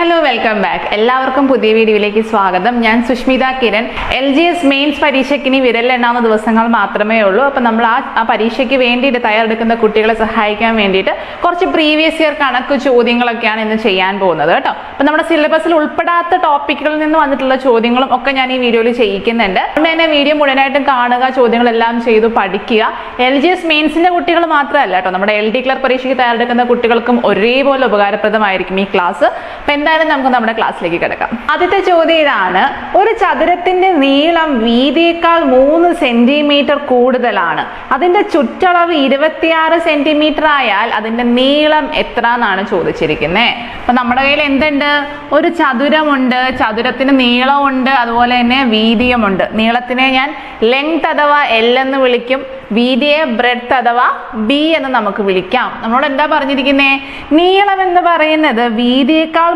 Hello welcome back എല്ലാവർക്കും പുതിയ വീഡിയോയിലേക്ക് സ്വാഗതം. ഞാൻ Sushmita Kiran. L G S mains പരീക്ഷയ്ക്ക് ഇനി വിരലെണ്ണാവുന്ന ദിവസങ്ങൾ മാത്രമേ ഉള്ളൂ. അപ്പം നമ്മൾ ആ ആ പരീക്ഷയ്ക്ക് വേണ്ടിയിട്ട് തയ്യാറെടുക്കുന്ന കുട്ടികളെ സഹായിക്കാൻ വേണ്ടിയിട്ട് കുറച്ച് പ്രീവിയസ് ഇയർ കണക്ക് ചോദ്യങ്ങളൊക്കെയാണ് ഇന്ന് ചെയ്യാൻ പോകുന്നത് കേട്ടോ. അപ്പം നമ്മുടെ സിലബസിൽ ഉൾപ്പെടാത്ത ടോപ്പിക്കുകളിൽ നിന്ന് വന്നിട്ടുള്ള ചോദ്യങ്ങളും ഒക്കെ ഞാൻ ഈ വീഡിയോയിൽ ചെയ്യിക്കുന്നുണ്ട്. അതുകൊണ്ട് തന്നെ വീഡിയോ മുഴുവനായിട്ടും കാണുക ചോദ്യങ്ങളെല്ലാം ചെയ്തു പഠിക്കുക. എൽ ജി എസ് മെയിൻസിന്റെ കുട്ടികൾ മാത്രമല്ല കേട്ടോ. നമ്മുടെ എൽ ഡി ക്ലർ പരീക്ഷയ്ക്ക് തയ്യാറെടുക്കുന്ന കുട്ടികൾക്കും ഒരേപോലെ ഉപകാരപ്രദമായിരിക്കും ഈ ക്ലാസ് അപ്പൊ എന്തായാലും നമുക്ക് നമ്മുടെ ക്ലാസ്സിലേക്ക് കിടക്കാം. ആദ്യത്തെ ചോദ്യം ഇതാണ്. ഒരു ചതുരത്തിന്റെ നീളം വീതിയേക്കാൾ മൂന്ന് സെന്റിമീറ്റർ കൂടുതലാണ്. അതിന്റെ ചുറ്റളവ് ഇരുപത്തിയാറ് സെന്റിമീറ്റർ ആയാൽ അതിന്റെ നീളം എത്ര എന്നാണ് ചോദിച്ചിരിക്കുന്നത് അപ്പൊ നമ്മുടെ കയ്യിൽ എന്തുണ്ട്? ഒരു ചതുരമുണ്ട് ചതുരത്തിന് നീളമുണ്ട് അതുപോലെ തന്നെ വീതിയുമുണ്ട്. നീളത്തിനെ ഞാൻ ലെങ്ത് അഥവാ എൽ എന്ന് വിളിക്കും. വീതിയെ ബ്രെഡ്ത്ത് അഥവാ ബി എന്ന് നമുക്ക് വിളിക്കാം. നമ്മളോട് എന്താ പറഞ്ഞിരിക്കുന്നത് നീളം എന്ന് പറയുന്നത് വീതിയേക്കാൾ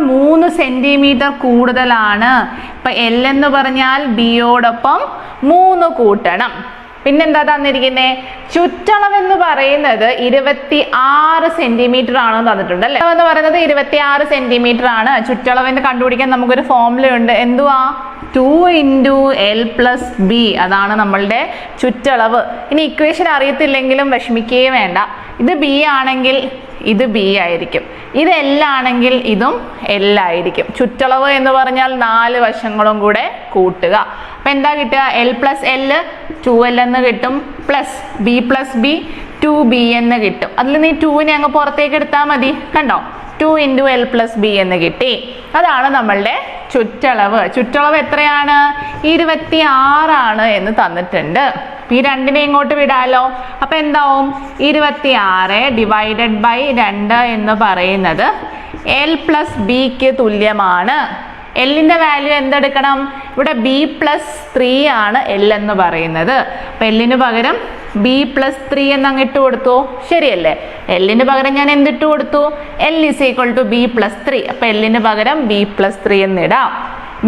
സെന്റിമീറ്റർ കൂടുതലാണ്. ഇപ്പൊ എൽ എന്ന് പറഞ്ഞാൽ ബിയോടൊപ്പം മൂന്ന് കൂട്ടണം. പിന്നെന്താ തന്നിരിക്കുന്നത് ചുറ്റളവ് എന്ന് പറയുന്നത് ഇരുപത്തി ആറ് സെന്റിമീറ്റർ ആണ് തന്നിട്ടുണ്ട് അല്ലേ? എന്ന് പറയുന്നത് ഇരുപത്തി ആറ് സെന്റിമീറ്റർ ആണ്. ചുറ്റളവ് എന്ന് കണ്ടുപിടിക്കാൻ നമുക്കൊരു ഫോമുല ഉണ്ട്. എന്തുവാ? Two into L plus B അതാണ് നമ്മളുടെ ചുറ്റളവ്. ഇനി ഇക്വേഷൻ അറിയത്തില്ലെങ്കിലും വിഷമിക്കുകയും വേണ്ട. ഇത് ബി ആണെങ്കിൽ ഇത് ബി ആയിരിക്കും. ഇത് എൽ ആണെങ്കിൽ ഇതും എൽ ആയിരിക്കും. ചുറ്റളവ് എന്ന് പറഞ്ഞാൽ നാല് വശങ്ങളും കൂടെ കൂട്ടുക. അപ്പം എന്താ കിട്ടുക? L plus L two L എന്ന് കിട്ടും. Plus B plus B two B എന്ന് കിട്ടും. അതിൽ നീ ടുവിനെ അങ്ങ് പുറത്തേക്ക് എടുത്താൽ മതി. കണ്ടോ? Two into L plus B എന്ന് കിട്ടി. അതാണ് നമ്മളുടെ ചുറ്റളവ്. ചുറ്റളവ് എത്രയാണ്? ഇരുപത്തി ആറാണ് എന്ന് തന്നിട്ടുണ്ട്. ഈ രണ്ടിനെ ഇങ്ങോട്ട് വിടാലോ. അപ്പൊ എന്താവും? ഇരുപത്തി ആറ് ഡിവൈഡഡ് ബൈ രണ്ട് എന്ന് പറയുന്നത് എൽ പ്ലസ് ബിക്ക് തുല്യമാണ്. എല്ലിന്റെ വാല്യൂ എന്തെടുക്കണം? ഇവിടെ ബി പ്ലസ് ത്രീ ആണ് എൽ എന്ന് പറയുന്നത്. അപ്പൊ എല്ലിന് പകരം ബി പ്ലസ് ത്രീ എന്ന് അങ്ങ് ഇട്ട് കൊടുത്തു. ശരിയല്ലേ? എല്ലിന് പകരം ഞാൻ എന്തിട്ട് കൊടുത്തു? L is equal to B plus three അപ്പൊ എല്ലിന് പകരം ബി പ്ലസ് ത്രീ എന്നിടാം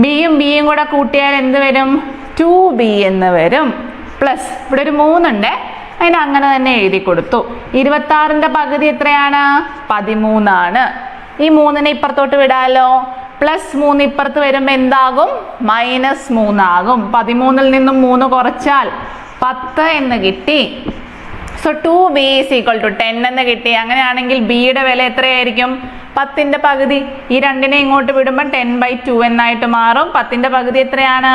ബിയും ബിയും കൂടെ കൂട്ടിയാൽ എന്ത് വരും? ടു ബി എന്ന് വരും. പ്ലസ് ഇവിടെ ഒരു മൂന്നുണ്ട്. അതിന് അങ്ങനെ തന്നെ എഴുതി കൊടുത്തു. ഇരുപത്തി പകുതി എത്രയാണ്? പതിമൂന്നാണ്. ഈ മൂന്നിനെ ഇപ്പുറത്തോട്ട് വിടാലോ? പ്ലസ് മൂന്ന് ഇപ്പുറത്ത് വരുമ്പോൾ എന്താകും? മൈനസ് മൂന്നാകും. പതിമൂന്നിൽ നിന്നും മൂന്ന് കുറച്ചാൽ പത്ത് എന്ന് കിട്ടി. So two B is equal to ten എന്ന് കിട്ടി. അങ്ങനെയാണെങ്കിൽ ബിയുടെ വില എത്രയായിരിക്കും? പത്തിന്റെ പകുതി ഈ രണ്ടിനെ ഇങ്ങോട്ട് വിടുമ്പോൾ ടെൻ ബൈ ടു എന്നായിട്ട് മാറും. പത്തിന്റെ പകുതി എത്രയാണ്?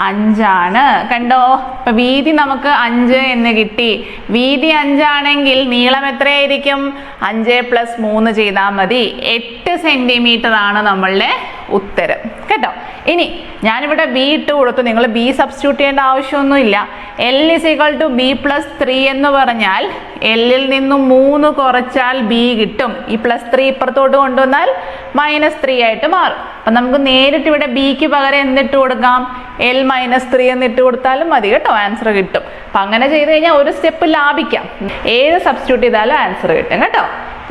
അഞ്ചാണ്. കണ്ടോ? ഇപ്പൊ വീതി നമുക്ക് അഞ്ച് എന്ന് കിട്ടി. വീതി അഞ്ചാണെങ്കിൽ നീളം എത്രയായിരിക്കും? അഞ്ച് പ്ലസ് മൂന്ന് ചെയ്താൽ മതി. എട്ട് സെന്റിമീറ്റർ ആണ് നമ്മളുടെ ഉത്തരം. കേട്ടോ? ഇനി ഞാനിവിടെ ബി ഇട്ട് കൊടുത്തു. നിങ്ങൾ ബി സബ്സ്റ്റിറ്റ്യൂട്ട് ചെയ്യേണ്ട ആവശ്യമൊന്നുമില്ല. L is equal to B plus three എന്ന് പറഞ്ഞാൽ എല്ലിൽ നിന്നും മൂന്ന് കുറച്ചാൽ ബി കിട്ടും. ഈ പ്ലസ് ത്രീ ഇപ്പുറത്തോട്ട് കൊണ്ടുവന്നാൽ മൈനസ് ത്രീ ആയിട്ട് മാറും. അപ്പം നമുക്ക് നേരിട്ട് ഇവിടെ ബിക്ക് പകരം എന്നിട്ട് കൊടുക്കാം? എൽ മൈനസ് ത്രീ എന്നിട്ട് കൊടുത്താലും മതി കേട്ടോ. ആൻസർ കിട്ടും. അപ്പം അങ്ങനെ ചെയ്ത് കഴിഞ്ഞാൽ ഒരു സ്റ്റെപ്പ് ലാഭിക്കാം. ഏത് സബ്സ്റ്റിറ്റ്യൂട്ട് ചെയ്താലും ആൻസർ കിട്ടും കേട്ടോ.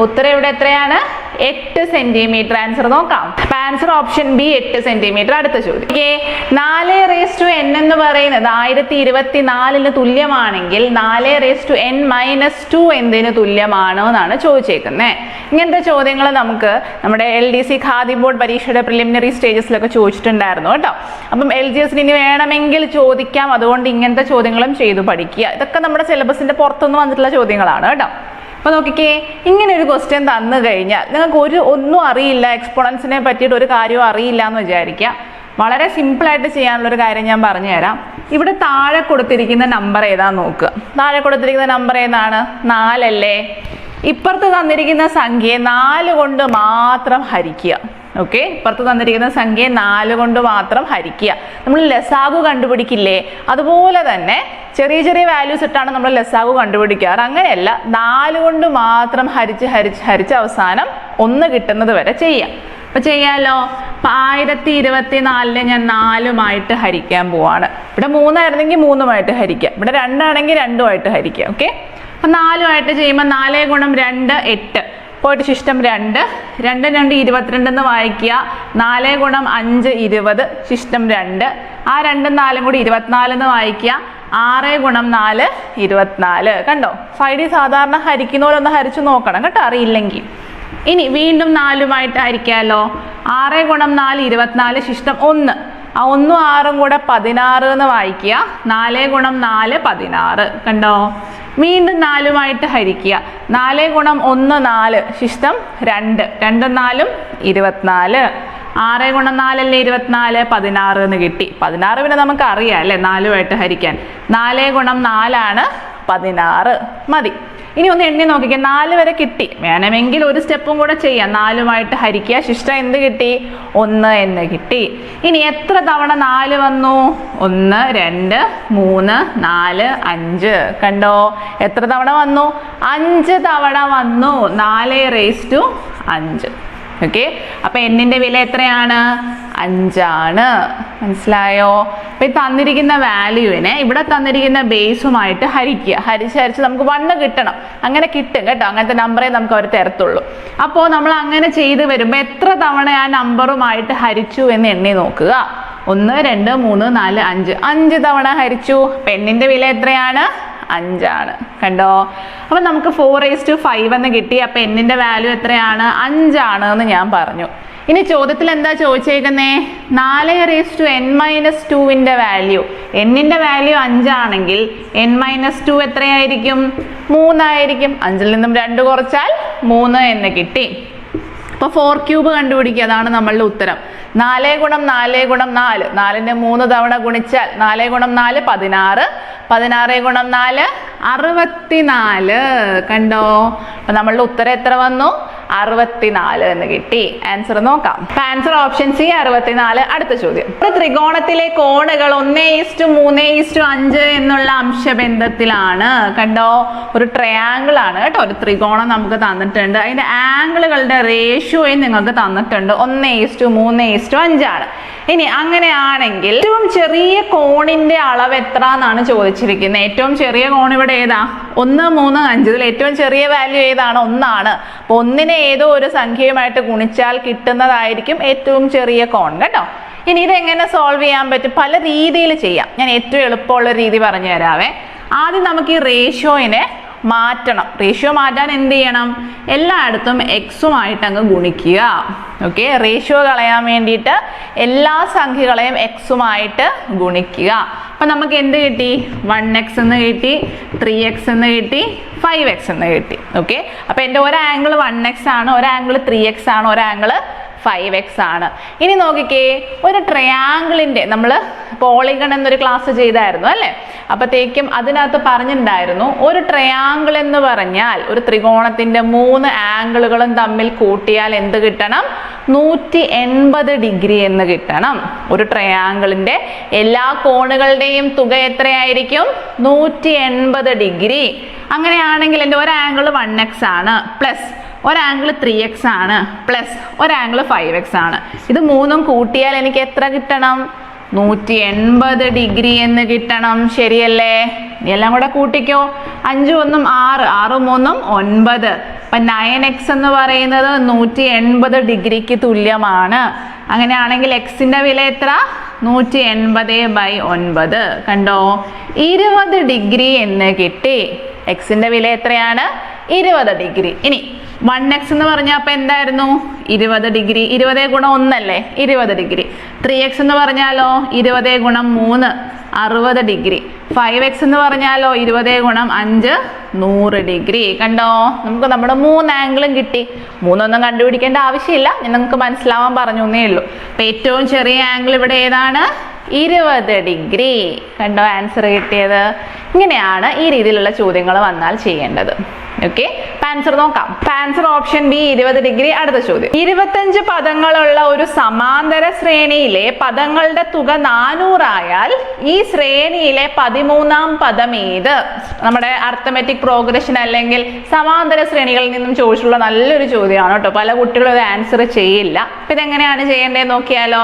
ഉത്തരം ഇവിടെ എത്രയാണ്? എട്ട് സെന്റിമീറ്റർ ആൻസർ നോക്കാം. അപ്പൊ ആൻസർ ഓപ്ഷൻ ബി എട്ട് സെന്റിമീറ്റർ അടുത്ത ചോദ്യം. ഓക്കെ. നാല് റേസ് ടു എൻ എന്ന് പറയുന്നത് ആയിരത്തി ഇരുപത്തി നാലിന് തുല്യമാണെങ്കിൽ നാല് raise two N minus two എന്തിന് തുല്യമാണോ എന്നാണ് ചോദിച്ചേക്കുന്നത് ഇങ്ങനത്തെ ചോദ്യങ്ങൾ നമുക്ക് നമ്മുടെ L D C Khadi board പരീക്ഷയുടെ പ്രിലിമിനറി സ്റ്റേജസിലൊക്കെ ചോദിച്ചിട്ടുണ്ടായിരുന്നു കേട്ടോ. അപ്പം എൽ ജി എസിന് ഇനി വേണമെങ്കിൽ ചോദിക്കാം. അതുകൊണ്ട് ഇങ്ങനത്തെ ചോദ്യങ്ങളും ചെയ്തു പഠിക്കുക. ഇതൊക്കെ നമ്മുടെ സിലബസിന്റെ പുറത്തുനിന്ന് വന്നിട്ടുള്ള ചോദ്യങ്ങളാണ് കേട്ടോ. അപ്പൊ നോക്കിക്കേ ഇങ്ങനെ ഒരു ക്വസ്റ്റ്യൻ തന്നു കഴിഞ്ഞാൽ നിങ്ങൾക്ക് ഒരു ഒന്നും അറിയില്ല എക്സ്പോണൻസിനെ പറ്റിയിട്ട് ഒരു കാര്യവും അറിയില്ല എന്ന് വിചാരിക്കുക. വളരെ സിമ്പിളായിട്ട് ചെയ്യാനുള്ള ഒരു കാര്യം ഞാൻ പറഞ്ഞുതരാം ഇവിടെ താഴെ കൊടുത്തിരിക്കുന്ന നമ്പർ ഏതാന്ന് നോക്കുക. താഴെ കൊടുത്തിരിക്കുന്ന നമ്പർ ഏതാണ്? നാലല്ലേ? ഇപ്പുറത്ത് തന്നിരിക്കുന്ന സംഖ്യയെ നാല് കൊണ്ട് മാത്രം ഹരിക്കുക. ഓക്കെ ഇപ്പുറത്ത് തന്നിരിക്കുന്ന സംഖ്യയെ നാല് കൊണ്ട് മാത്രം ഹരിക്കുക. നമ്മൾ ലസാഗു കണ്ടുപിടിക്കില്ലേ? അതുപോലെ തന്നെ ചെറിയ ചെറിയ വാല്യൂസ് ഇട്ടാണ് നമ്മൾ ലസാഗു കണ്ടുപിടിക്കാറ്. അങ്ങനെയല്ല നാല് കൊണ്ട് മാത്രം ഹരിച്ച് ഹരിച്ച് ഹരിച്ച് അവസാനം ഒന്ന് കിട്ടുന്നത് വരെ ചെയ്യാം. അപ്പൊ ചെയ്യാലോ? അപ്പൊ ആയിരത്തി ഇരുപത്തി നാലിന് ഞാൻ നാലുമായിട്ട് ഹരിക്കാൻ പോവാണ്. ഇവിടെ മൂന്നായിരുന്നെങ്കിൽ മൂന്നുമായിട്ട് ഹരിക്കാം. ഇവിടെ രണ്ടാണെങ്കിൽ രണ്ടുമായിട്ട് ഹരിക്കാം. ഓക്കെ അപ്പൊ നാലുമായിട്ട് ചെയ്യുമ്പോൾ നാല് ഗുണം രണ്ട് എട്ട്. പോയിട്ട് ശിഷ്ടം രണ്ട്. രണ്ട് രണ്ട് ഇരുപത്തിരണ്ടെന്ന് വായിക്കുക. നാല് ഗുണം അഞ്ച് ഇരുപത്. ശിഷ്ടം രണ്ട്. ആ രണ്ടും നാലും കൂടി ഇരുപത്തിനാലെന്ന് വായിക്കുക. ആറ് ഗുണം നാല് ഇരുപത്തിനാല്. കണ്ടോ? ഡി സാധാരണ ഹരിക്കുന്ന പോലെ ഒന്ന് ഹരിച്ചു നോക്കണം കേട്ടോ അറിയില്ലെങ്കിൽ. ഇനി വീണ്ടും നാലുമായിട്ട് ഹരിക്കാമല്ലോ ആറ് ഗുണം നാല് ഇരുപത്തിനാല് ശിഷ്ടം ഒന്ന്. ആ ഒന്നും ആറും കൂടെ പതിനാറ് എന്ന് വായിക്കുക. നാല് ഗുണം നാല് പതിനാറ്. കണ്ടോ? വീണ്ടും നാലുമായിട്ട് ഹരിക്കുക. നാല് ഗുണം ഒന്ന് നാല് ശിഷ്ടം രണ്ട്. രണ്ടും നാലും ഇരുപത്തിനാല്. ആറ് ഗുണം നാലല്ലേ ഇരുപത്തിനാല്? പതിനാറ് എന്ന് കിട്ടി. പതിനാറ് പിന്നെ നമുക്ക് അറിയാം അല്ലേ? നാലുമായിട്ട് ഹരിക്കാൻ. നാല് ഗുണം നാലാണ് പതിനാറ്. മതി. ഇനി ഒന്ന് എണ്ണി നോക്കിക്കുക നാല് വരെ കിട്ടി. വേണമെങ്കിൽ ഒരു സ്റ്റെപ്പും കൂടെ ചെയ്യാം. നാലുമായിട്ട് ഹരിക്കുക. ശിഷ്ട എന്ത് കിട്ടി? ഒന്ന് എന്ന് കിട്ടി. ഇനി എത്ര തവണ നാല് വന്നു? ഒന്ന് രണ്ട് മൂന്ന് നാല് അഞ്ച്. കണ്ടോ? എത്ര തവണ വന്നു? അഞ്ച് തവണ വന്നു. നാല് റേസ് ടു അഞ്ച്. ഓക്കെ അപ്പൊ എന്നിന്റെ വില എത്രയാണ്? അഞ്ചാണ്. മനസ്സിലായോ? അപ്പൊ ഈ തന്നിരിക്കുന്ന വാല്യൂവിനെ ഇവിടെ തന്നിരിക്കുന്ന ബേസുമായിട്ട് ഹരിക്കുക. ഹരിച്ച് ഹരിച്ച് നമുക്ക് വണ്ണ് കിട്ടണം. അങ്ങനെ കിട്ടും കേട്ടോ. അങ്ങനത്തെ നമ്പറേ നമുക്ക് അവർ തരത്തുള്ളൂ. അപ്പോൾ നമ്മൾ അങ്ങനെ ചെയ്ത് വരുമ്പോൾ എത്ര തവണ ആ നമ്പറുമായിട്ട് ഹരിച്ചു എന്ന് എണ്ണി നോക്കുക? ഒന്ന് രണ്ട് മൂന്ന് നാല് അഞ്ച്. അഞ്ച് തവണ ഹരിച്ചു. പെണ്ണിന്റെ വില എത്രയാണ്? അഞ്ചാണ്. കണ്ടോ? അപ്പൊ നമുക്ക് ഫോർ ഏസ് ടു ഫൈവ് എന്ന് കിട്ടി. അപ്പൊ എന്നിന്റെ വാല്യൂ എത്രയാണ്? അഞ്ചാണ് എന്ന് ഞാൻ പറഞ്ഞു. ഇനി ചോദ്യത്തിൽ എന്താ ചോദിച്ചേക്കുന്നേ? നാല് റേസ് ടു എൻ മൈനസ് ടുവിന്റെ വാല്യൂ എന്നിന്റെ വാല്യൂ അഞ്ചാണെങ്കിൽ എൻ മൈനസ് ടു എത്രയായിരിക്കും? മൂന്നായിരിക്കും. അഞ്ചിൽ നിന്നും രണ്ട് കുറച്ചാൽ മൂന്ന് എന്ന് കിട്ടി. അപ്പോൾ ഫോർ ക്യൂബ് കണ്ടുപിടിക്കുക. അതാണ് നമ്മളുടെ ഉത്തരം. നാല് ഗുണം നാല് ഗുണം നാല്. നാലിന്റെ മൂന്ന് തവണ ഗുണിച്ചാൽ നാല് ഗുണം നാല് പതിനാറ്. പതിനാറ് ഗുണം നാല് അറുപത്തിനാല്. കണ്ടോ? അപ്പൊ നമ്മളുടെ ഉത്തരം എത്ര വന്നു? അറുപത്തിനാല് എന്ന് കിട്ടി. ആൻസർ നോക്കാം. ആൻസർ ഓപ്ഷൻ സി അറുപത്തിനാല്. അടുത്ത ചോദ്യം. ഒരു ത്രികോണത്തിലെ കോണുകൾ ഒന്നേ ഈസ്റ്റു മൂന്നേ ഈസ്റ്റു അഞ്ച് എന്നുള്ള അംശബന്ധത്തിലാണ്. കണ്ടോ? ഒരു ട്രയാങ്കിൾ ആണ് കേട്ടോ. ഒരു ത്രികോണം നമുക്ക് തന്നിട്ടുണ്ട്. അതിന്റെ ആംഗിളുകളുടെ റേഷ്യോയും നിങ്ങൾക്ക് തന്നിട്ടുണ്ട്. ഒന്നേ ഈസ്റ്റു മൂന്നേ ഈസ്റ്റു അഞ്ചാണ്. ഇനി അങ്ങനെയാണെങ്കിൽ ഏറ്റവും ചെറിയ കോണിന്റെ അളവ് എത്ര എന്നാണ് ചോദിച്ചിരിക്കുന്നത്. ഏറ്റവും ചെറിയ കോൺ ഇവിടെ ഏതാ? ഒന്ന് മൂന്ന് അഞ്ച്. ഇതിൽ ഏറ്റവും ചെറിയ വാല്യൂ ഏതാണ്? ഒന്നാണ്. അപ്പൊ ഒന്നിനെ ഏതോ ഒരു സംഖ്യയുമായിട്ട് ഗുണിച്ചാൽ കിട്ടുന്നതായിരിക്കും ഏറ്റവും ചെറിയ കോൺ. കേട്ടോ? ഇനി ഇതെങ്ങനെ സോൾവ് ചെയ്യാൻ പറ്റും? പല രീതിയിൽ ചെയ്യാം. ഞാൻ ഏറ്റവും എളുപ്പമുള്ള രീതി പറഞ്ഞു തരാവേ. ആദ്യം നമുക്ക് ഈ റേഷ്യോയിനെ മാറ്റണം. റേഷ്യോ മാറ്റാൻ എന്ത് ചെയ്യണം? എല്ലായിടത്തും എക്സുമായിട്ട് അങ്ങ് ഗുണിക്കുക. ഓക്കെ റേഷ്യോ കളയാൻ വേണ്ടിയിട്ട് എല്ലാ സംഖ്യകളെയും എക്സുമായിട്ട് ഗുണിക്കുക. അപ്പം നമുക്ക് എന്ത് കിട്ടി? വൺ എക്സ് എന്ന് കിട്ടി ത്രീ എക്സ് എന്ന് കിട്ടി ഫൈവ് എക്സ് എന്ന് കിട്ടി. ഓക്കെ അപ്പം എന്റെ ഒരു ആംഗിൾ വൺ എക്സ് ആണ് ഒരു ആംഗിൾ ത്രീ എക്സ് ആണ് ഒരു ആംഗിൾ ഫൈവ് എക്സ് ആണ്. ഇനി നോക്കിക്കേ ഒരു ട്രയാങ്കിളിന്റെ നമ്മൾ പോളിഗൺ എന്നൊരു ക്ലാസ് ചെയ്തായിരുന്നു അല്ലേ? അപ്പത്തേക്കും അതിനകത്ത് പറഞ്ഞിട്ടുണ്ടായിരുന്നു ഒരു ട്രയാങ്കിൾ എന്ന് പറഞ്ഞാൽ ഒരു ത്രികോണത്തിന്റെ മൂന്ന് ആംഗിളുകളും തമ്മിൽ കൂട്ടിയാൽ എന്ത് കിട്ടണം? നൂറ്റി എൺപത് ഡിഗ്രി എന്ന് കിട്ടണം. ഒരു ട്രയാങ്കിളിന്റെ എല്ലാ കോണുകളുടെയും തുക എത്രയായിരിക്കും? നൂറ്റി എൺപത് ഡിഗ്രി. അങ്ങനെയാണെങ്കിൽ എന്റെ ഒരു ആംഗിൾ വൺ എക്സ് ആണ്. പ്ലസ് ഒരാംഗിൾ ത്രീ എക്സ് ആണ് പ്ലസ് ഒരാംഗിൾ ഫൈവ് എക്സ് ആണ്. ഇത് മൂന്നും കൂട്ടിയാൽ എനിക്ക് എത്ര കിട്ടണം? നൂറ്റി എൺപത് ഡിഗ്രി എന്ന് കിട്ടണം. ശരിയല്ലേ? എല്ലാം കൂടെ കൂട്ടിക്കോ. അഞ്ചു ഒന്നും ആറ് ആറ് മൂന്നും ഒൻപത്. അപ്പം നയൻ എക്സ് എന്ന് പറയുന്നത് നൂറ്റി എൺപത് ഡിഗ്രിക്ക് തുല്യമാണ്. അങ്ങനെയാണെങ്കിൽ എക്സിന്റെ വില എത്ര? നൂറ്റി എൺപത് ബൈ ഒൻപത്. കണ്ടോ? ഇരുപത് ഡിഗ്രി എന്ന് കിട്ടി. എക്സിന്റെ വില എത്രയാണ്? ഇരുപത് ഡിഗ്രി ഇനി വൺ എക്സ് എന്ന് പറഞ്ഞാൽ അപ്പൊ എന്തായിരുന്നു? ഇരുപത് ഡിഗ്രി. ഇരുപതേ ഗുണം ഒന്നല്ലേ? ഇരുപത് ഡിഗ്രി. ത്രീ എക്സ് എന്ന് പറഞ്ഞാലോ ഇരുപതേ ഗുണം മൂന്ന് അറുപത് ഡിഗ്രി. ഫൈവ് എക്സ് എന്ന് പറഞ്ഞാലോ ഇരുപതേ ഗുണം അഞ്ച് നൂറ് ഡിഗ്രി. കണ്ടോ? നമുക്ക് നമ്മുടെ മൂന്ന് ആംഗിളും കിട്ടി. മൂന്നൊന്നും കണ്ടുപിടിക്കേണ്ട ആവശ്യമില്ല. നിങ്ങൾക്ക് മനസ്സിലാവാൻ പറഞ്ഞു എന്നേ ഉള്ളൂ. അപ്പൊ ഏറ്റവും ചെറിയ ആംഗിൾ ഇവിടെ ഏതാണ്? ഇരുപത് ഡിഗ്രി. കണ്ടോ ആൻസർ കിട്ടിയത്? ഇങ്ങനെയാണ് ഈ രീതിയിലുള്ള ചോദ്യങ്ങൾ വന്നാൽ ചെയ്യേണ്ടത്. ഓക്കെ ആൻസർ നോക്കാം. ആൻസർ ഓപ്ഷൻ ബി ഇരുപത് ഡിഗ്രി അടുത്ത ചോദ്യം. ഇരുപത്തഞ്ച് പദങ്ങളുള്ള ഒരു സമാന്തര ശ്രേണിയിലെ പദങ്ങളുടെ തുക നാനൂറായാൽ ഈ ശ്രേണിയിലെ പതിമൂന്നാം പദം ഏത്? നമ്മുടെ അർത്ഥമെറ്റിക് പ്രോഗ്രഷൻ അല്ലെങ്കിൽ സമാന്തര ശ്രേണികളിൽ നിന്നും ചോദിച്ചിട്ടുള്ള നല്ലൊരു ചോദ്യമാണ് കേട്ടോ. പല കുട്ടികളും ഇത് ആൻസർ ചെയ്യില്ല. അപ്പൊ ഇതെങ്ങനെയാണ് ചെയ്യേണ്ടത് നോക്കിയാലോ?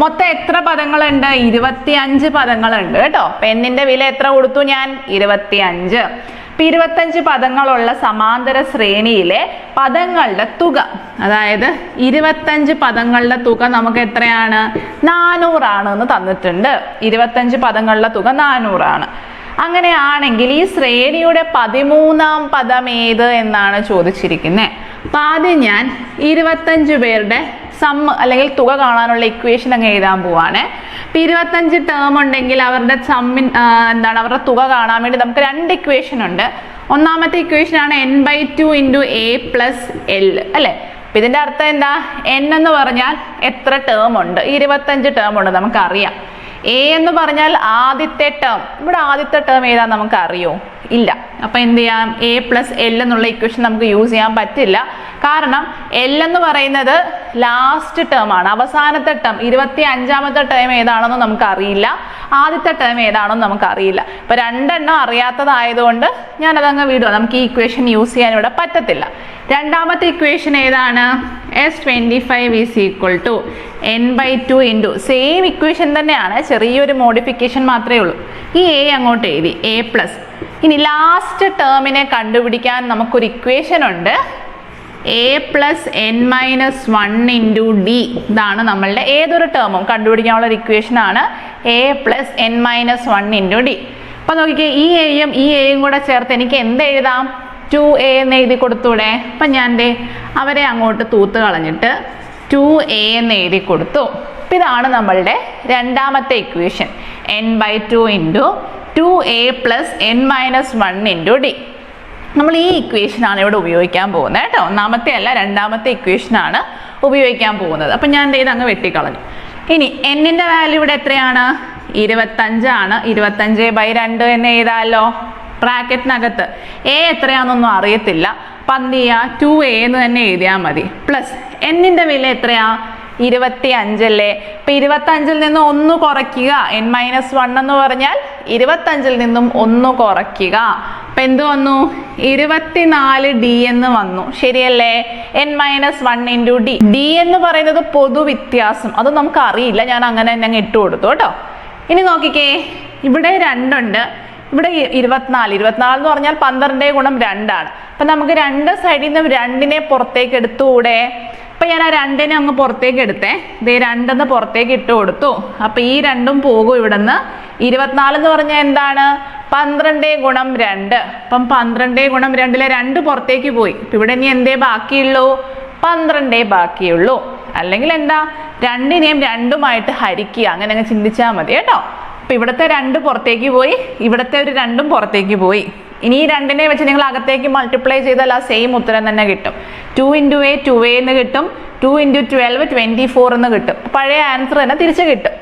മൊത്തം എത്ര പദങ്ങളുണ്ട്? ഇരുപത്തി അഞ്ച് പദങ്ങളുണ്ട് കേട്ടോ. പെന്നിന്റെ വില എത്ര കൊടുത്തു ഞാൻ? ഇരുപത്തി അഞ്ച് ഇപ്പൊ ഇരുപത്തഞ്ച് പദങ്ങളുള്ള സമാന്തര ശ്രേണിയിലെ പദങ്ങളുടെ തുക. അതായത് ഇരുപത്തഞ്ച് പദങ്ങളുടെ തുക നമുക്ക് എത്രയാണ്? നാനൂറാണ് എന്ന് തന്നിട്ടുണ്ട്. ഇരുപത്തഞ്ച് പദങ്ങളുടെ തുക നാനൂറാണ്. അങ്ങനെയാണെങ്കിൽ ഈ ശ്രേണിയുടെ പതിമൂന്നാം പദം ഏത് എന്നാണ് ചോദിച്ചിരിക്കുന്നത് അപ്പം ആദ്യം ഞാൻ ഇരുപത്തഞ്ച് പേരുടെ സം അല്ലെങ്കിൽ തുക കാണാനുള്ള ഇക്വേഷൻ അങ്ങ് എഴുതാൻ പോവാണ്. ഇപ്പം ഇരുപത്തഞ്ച് ടേം ഉണ്ടെങ്കിൽ അവരുടെ സമ്മിൻ എന്താണ് അവരുടെ തുക കാണാൻ വേണ്ടി നമുക്ക് രണ്ട് ഇക്വേഷൻ ഉണ്ട്. ഒന്നാമത്തെ ഇക്വേഷൻ ആണ് N by two into A plus L അല്ലേ? അപ്പം ഇതിന്റെ അർത്ഥം എന്താ? എൻ എന്ന് പറഞ്ഞാൽ എത്ര ടേം ഉണ്ട്? ഇരുപത്തഞ്ച് ടേം ഉണ്ട് നമുക്കറിയാം. എ എന്ന് പറഞ്ഞാൽ ആദ്യത്തെ ടേം ഇവിടെ ആദ്യത്തെ ടേം ഏതാ നമുക്ക് അറിയോ ഇല്ല. അപ്പൊ എന്ത് ചെയ്യാം? എ പ്ലസ് എൽ എന്നുള്ള ഇക്വേഷൻ നമുക്ക് യൂസ് ചെയ്യാൻ പറ്റില്ല. കാരണം എൽ എന്ന് പറയുന്നത് ലാസ്റ്റ് ടേം ആണ്. അവസാനത്തെ ടേം ഇരുപത്തി അഞ്ചാമത്തെ ടേം ഏതാണെന്ന് നമുക്ക് അറിയില്ല ആദ്യത്തെ ടേം ഏതാണെന്ന് നമുക്ക് അറിയില്ല ഇപ്പൊ രണ്ടെണ്ണം അറിയാത്തതായതുകൊണ്ട് ഞാനതങ്ങ് വിടുക നമുക്ക് ഈ ഇക്വേഷൻ യൂസ് ചെയ്യാൻ ഇവിടെ പറ്റത്തില്ല. രണ്ടാമത്തെ ഇക്വേഷൻ ഏതാണ്? S twenty five is equal to N by two into same equation തന്നെയാണ്. ചെറിയൊരു മോഡിഫിക്കേഷൻ മാത്രമേ ഉള്ളൂ. ഈ എ അങ്ങോട്ട് എഴുതി. എ പ്ലസ് ഇനി ലാസ്റ്റ് ടേമിനെ കണ്ടുപിടിക്കാൻ നമുക്കൊരു ഇക്വേഷൻ ഉണ്ട്. A plus N minus one into D ഇതാണ് നമ്മളുടെ ഏതൊരു ടേമും കണ്ടുപിടിക്കാനുള്ള ഒരു ഇക്വേഷനാണ് A plus N minus one into D അപ്പം നോക്കിക്കേ ഈ എയും ഈ എയും കൂടെ ചേർത്ത് എനിക്ക് എന്ത് എഴുതാം? ടു എ എന്ന് എഴുതി കൊടുത്തൂടെ? അപ്പം ഞാൻ അവരെ അങ്ങോട്ട് തൂത്ത് കളഞ്ഞിട്ട് ടു എ എന്ന് എഴുതി കൊടുത്തു. അപ്പം ഇതാണ് നമ്മളുടെ രണ്ടാമത്തെ equation N by two into two A plus N minus one into D നമ്മൾ ഈ ഇക്വേഷനാണ് ഇവിടെ ഉപയോഗിക്കാൻ പോകുന്നത് കേട്ടോ. ഒന്നാമത്തെ അല്ല രണ്ടാമത്തെ ഇക്വേഷനാണ് ഉപയോഗിക്കാൻ പോകുന്നത്. അപ്പം ഞാൻ ഇത് അങ്ങ് വെട്ടിക്കളഞ്ഞു. ഇനി എന്നിന്റെ വാല്യൂ ഇവിടെ എത്രയാണ്? ഇരുപത്തഞ്ചാണ് ഇരുപത്തഞ്ച് ബൈ രണ്ട് എന്ന് എഴുതാമല്ലോ ബ്രാക്കറ്റിനകത്ത്. എ എത്രയാണെന്നൊന്നും അറിയത്തില്ല. അപ്പം ടു എ എന്ന് തന്നെ എഴുതിയാൽ മതി. പ്ലസ് എന്നിന്റെ വില എത്രയാ? ഇരുപത്തി അഞ്ചല്ലേ ഇപ്പൊ ഇരുപത്തി അഞ്ചിൽ നിന്ന് ഒന്ന് കുറയ്ക്കുക. എൻ മൈനസ് വൺ എന്ന് പറഞ്ഞാൽ ഇരുപത്തഞ്ചിൽ നിന്നും ഒന്ന് കുറയ്ക്കുക. അപ്പൊ എന്ത് വന്നു? ഇരുപത്തിനാല് ഡി എന്ന് വന്നു. ശരിയല്ലേ? N minus one into D D എന്ന് പറയുന്നത് പൊതുവ്യത്യാസം. അത് നമുക്ക് അറിയില്ല. ഞാൻ അങ്ങനെ തന്നെ അങ്ങ് ഇട്ട് കൊടുത്തു കേട്ടോ. ഇനി നോക്കിക്കേ. ഇവിടെ രണ്ടുണ്ട്. ഇവിടെ ഇരുപത്തിനാല്. ഇരുപത്തിനാല് എന്ന് പറഞ്ഞാൽ പന്ത്രണ്ടേ ഗുണം രണ്ടാണ്. അപ്പൊ നമുക്ക് രണ്ട് സൈഡിൽ നിന്നും രണ്ടിനെ പുറത്തേക്ക് എടുത്തുകൂടെ? അപ്പൊ ഞാൻ ആ രണ്ടിനെ അങ്ങ് പുറത്തേക്ക് എടുത്തേ. ഇതേ രണ്ടെന്ന് പുറത്തേക്ക് ഇട്ട് കൊടുത്തു. അപ്പൊ ഈ രണ്ടും പോകും ഇവിടുന്ന്. ഇരുപത്തിനാല് എന്ന് പറഞ്ഞാൽ എന്താണ്? പന്ത്രണ്ടേ ഗുണം രണ്ട്. അപ്പം പന്ത്രണ്ടേ ഗുണം രണ്ടിലെ രണ്ട് പുറത്തേക്ക് പോയി. ഇപ്പം ഇവിടെ ഇനി എന്തേ ബാക്കിയുള്ളൂ? പന്ത്രണ്ടേ ബാക്കിയുള്ളൂ. അല്ലെങ്കിൽ എന്താ? രണ്ടിനെയും രണ്ടുമായിട്ട് ഹരിക്കുക. അങ്ങനെ അങ്ങ് ചിന്തിച്ചാൽ മതി കേട്ടോ. അപ്പൊ ഇവിടുത്തെ രണ്ട് പുറത്തേക്ക് പോയി. ഇവിടുത്തെ ഒരു രണ്ടും പുറത്തേക്ക് പോയി. ഇനി ഈ രണ്ടിനെ വെച്ച് നിങ്ങൾ അകത്തേക്ക് മൾട്ടിപ്ലൈ ചെയ്താൽ ആ സെയിം ഉത്തരം തന്നെ കിട്ടും. Two into A two A എന്ന് കിട്ടും. Two into twelve twenty four എന്ന് കിട്ടും. പഴയ ആൻസർ തന്നെ തിരിച്ച് കിട്ടും.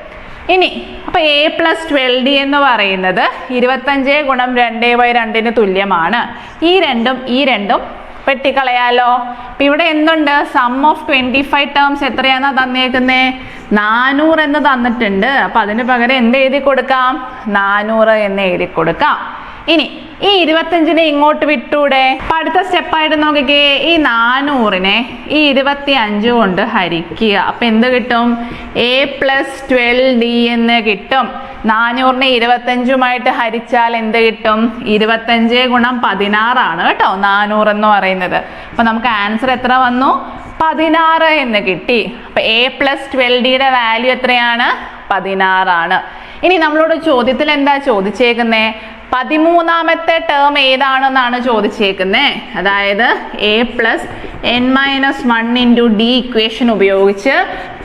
ഇനി അപ്പോൾ എ പ്ലസ് ട്വൽവ് ഡി എന്ന് പറയുന്നത് ഇരുപത്തഞ്ച് ഗുണം രണ്ട് ബൈ രണ്ടിന് തുല്യമാണ്. ഈ രണ്ടും ഈ രണ്ടും വെട്ടിക്കളയാലോ? ഇപ്പം ഇവിടെ എന്തുണ്ട്? Sum of twenty five terms എത്രയാണ് തന്നേക്കുന്നേ? നാനൂറ് എന്ന് തന്നിട്ടുണ്ട്. അപ്പം അതിന് പകരം എന്ത് എഴുതി കൊടുക്കാം? നാനൂറ് എന്ന് എഴുതി കൊടുക്കാം. ഇനി ഈ ഇരുപത്തഞ്ചിനെ ഇങ്ങോട്ട് വിട്ടൂടെ? അടുത്ത സ്റ്റെപ്പായിട്ട് നോക്കിക്കേ ഈ നാനൂറിനെ ഈ ഇരുപത്തി അഞ്ച് കൊണ്ട് ഹരിക്കുക. അപ്പൊ എന്ത് കിട്ടും? എ പ്ലസ് ട്വൽവ് ഡി എന്ന് കിട്ടും. നാനൂറിനെ ഇരുപത്തഞ്ചുമായിട്ട് ഹരിച്ചാൽ എന്ത് കിട്ടും? ഇരുപത്തഞ്ച് ഗുണം പതിനാറാണ് കേട്ടോ നാനൂറ് എന്ന് പറയുന്നത്. അപ്പൊ നമുക്ക് ആൻസർ എത്ര വന്നു? പതിനാറ് എന്ന് കിട്ടി. അപ്പൊ എ പ്ലസ് ട്വൽവ് ഡിയുടെ വാല്യൂ എത്രയാണ്? പതിനാറാണ്. ഇനി നമ്മളോട് ചോദ്യത്തിൽ എന്താ ചോദിച്ചേക്കുന്നേ? പതിമൂന്നാമത്തെ ടേം ഏതാണെന്നാണ് ചോദിച്ചേക്കുന്നത് അതായത് A plus N minus one into D equation ഉപയോഗിച്ച്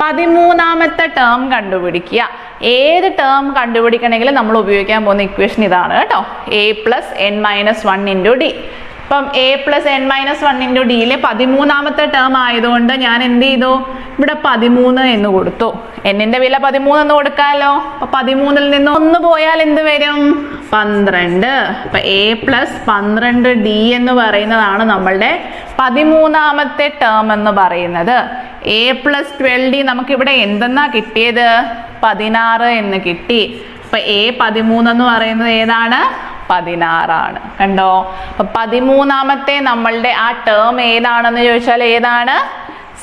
പതിമൂന്നാമത്തെ ടേം കണ്ടുപിടിക്കുക. ഏത് ടേം കണ്ടുപിടിക്കണമെങ്കിലും നമ്മൾ ഉപയോഗിക്കാൻ പോകുന്ന ഇക്വേഷൻ ഇതാണ് കേട്ടോ. A plus N minus one into D അപ്പം A plus N minus one into ഡിയിലെ പതിമൂന്നാമത്തെ ടേം ആയതുകൊണ്ട് ഞാൻ എന്ത് ചെയ്തു? ഇവിടെ പതിമൂന്ന് എന്ന് കൊടുത്തു. എന്നിന്റെ വില പതിമൂന്ന് എന്ന് കൊടുക്കാമല്ലോ അപ്പൊ പതിമൂന്നിൽ നിന്ന് ഒന്ന് പോയാൽ എന്ത് വരും? പന്ത്രണ്ട്. അപ്പൊ എ പ്ലസ് പന്ത്രണ്ട് ഡി എന്ന് പറയുന്നതാണ് നമ്മളുടെ പതിമൂന്നാമത്തെ ടേം എന്ന് പറയുന്നത്. എ പ്ലസ് ട്വൽവ് ഡി നമുക്കിവിടെ എന്തെന്നാ കിട്ടിയത്? പതിനാറ് എന്ന് കിട്ടി. അപ്പൊ എ പതിമൂന്ന് എന്ന് പറയുന്നത് ഏതാണ്? പതിനാറാണ്. കണ്ടോ? അപ്പൊ പതിമൂന്നാമത്തെ നമ്മളുടെ ആ ടേം ഏതാണെന്ന് ചോദിച്ചാൽ ഏതാണ്?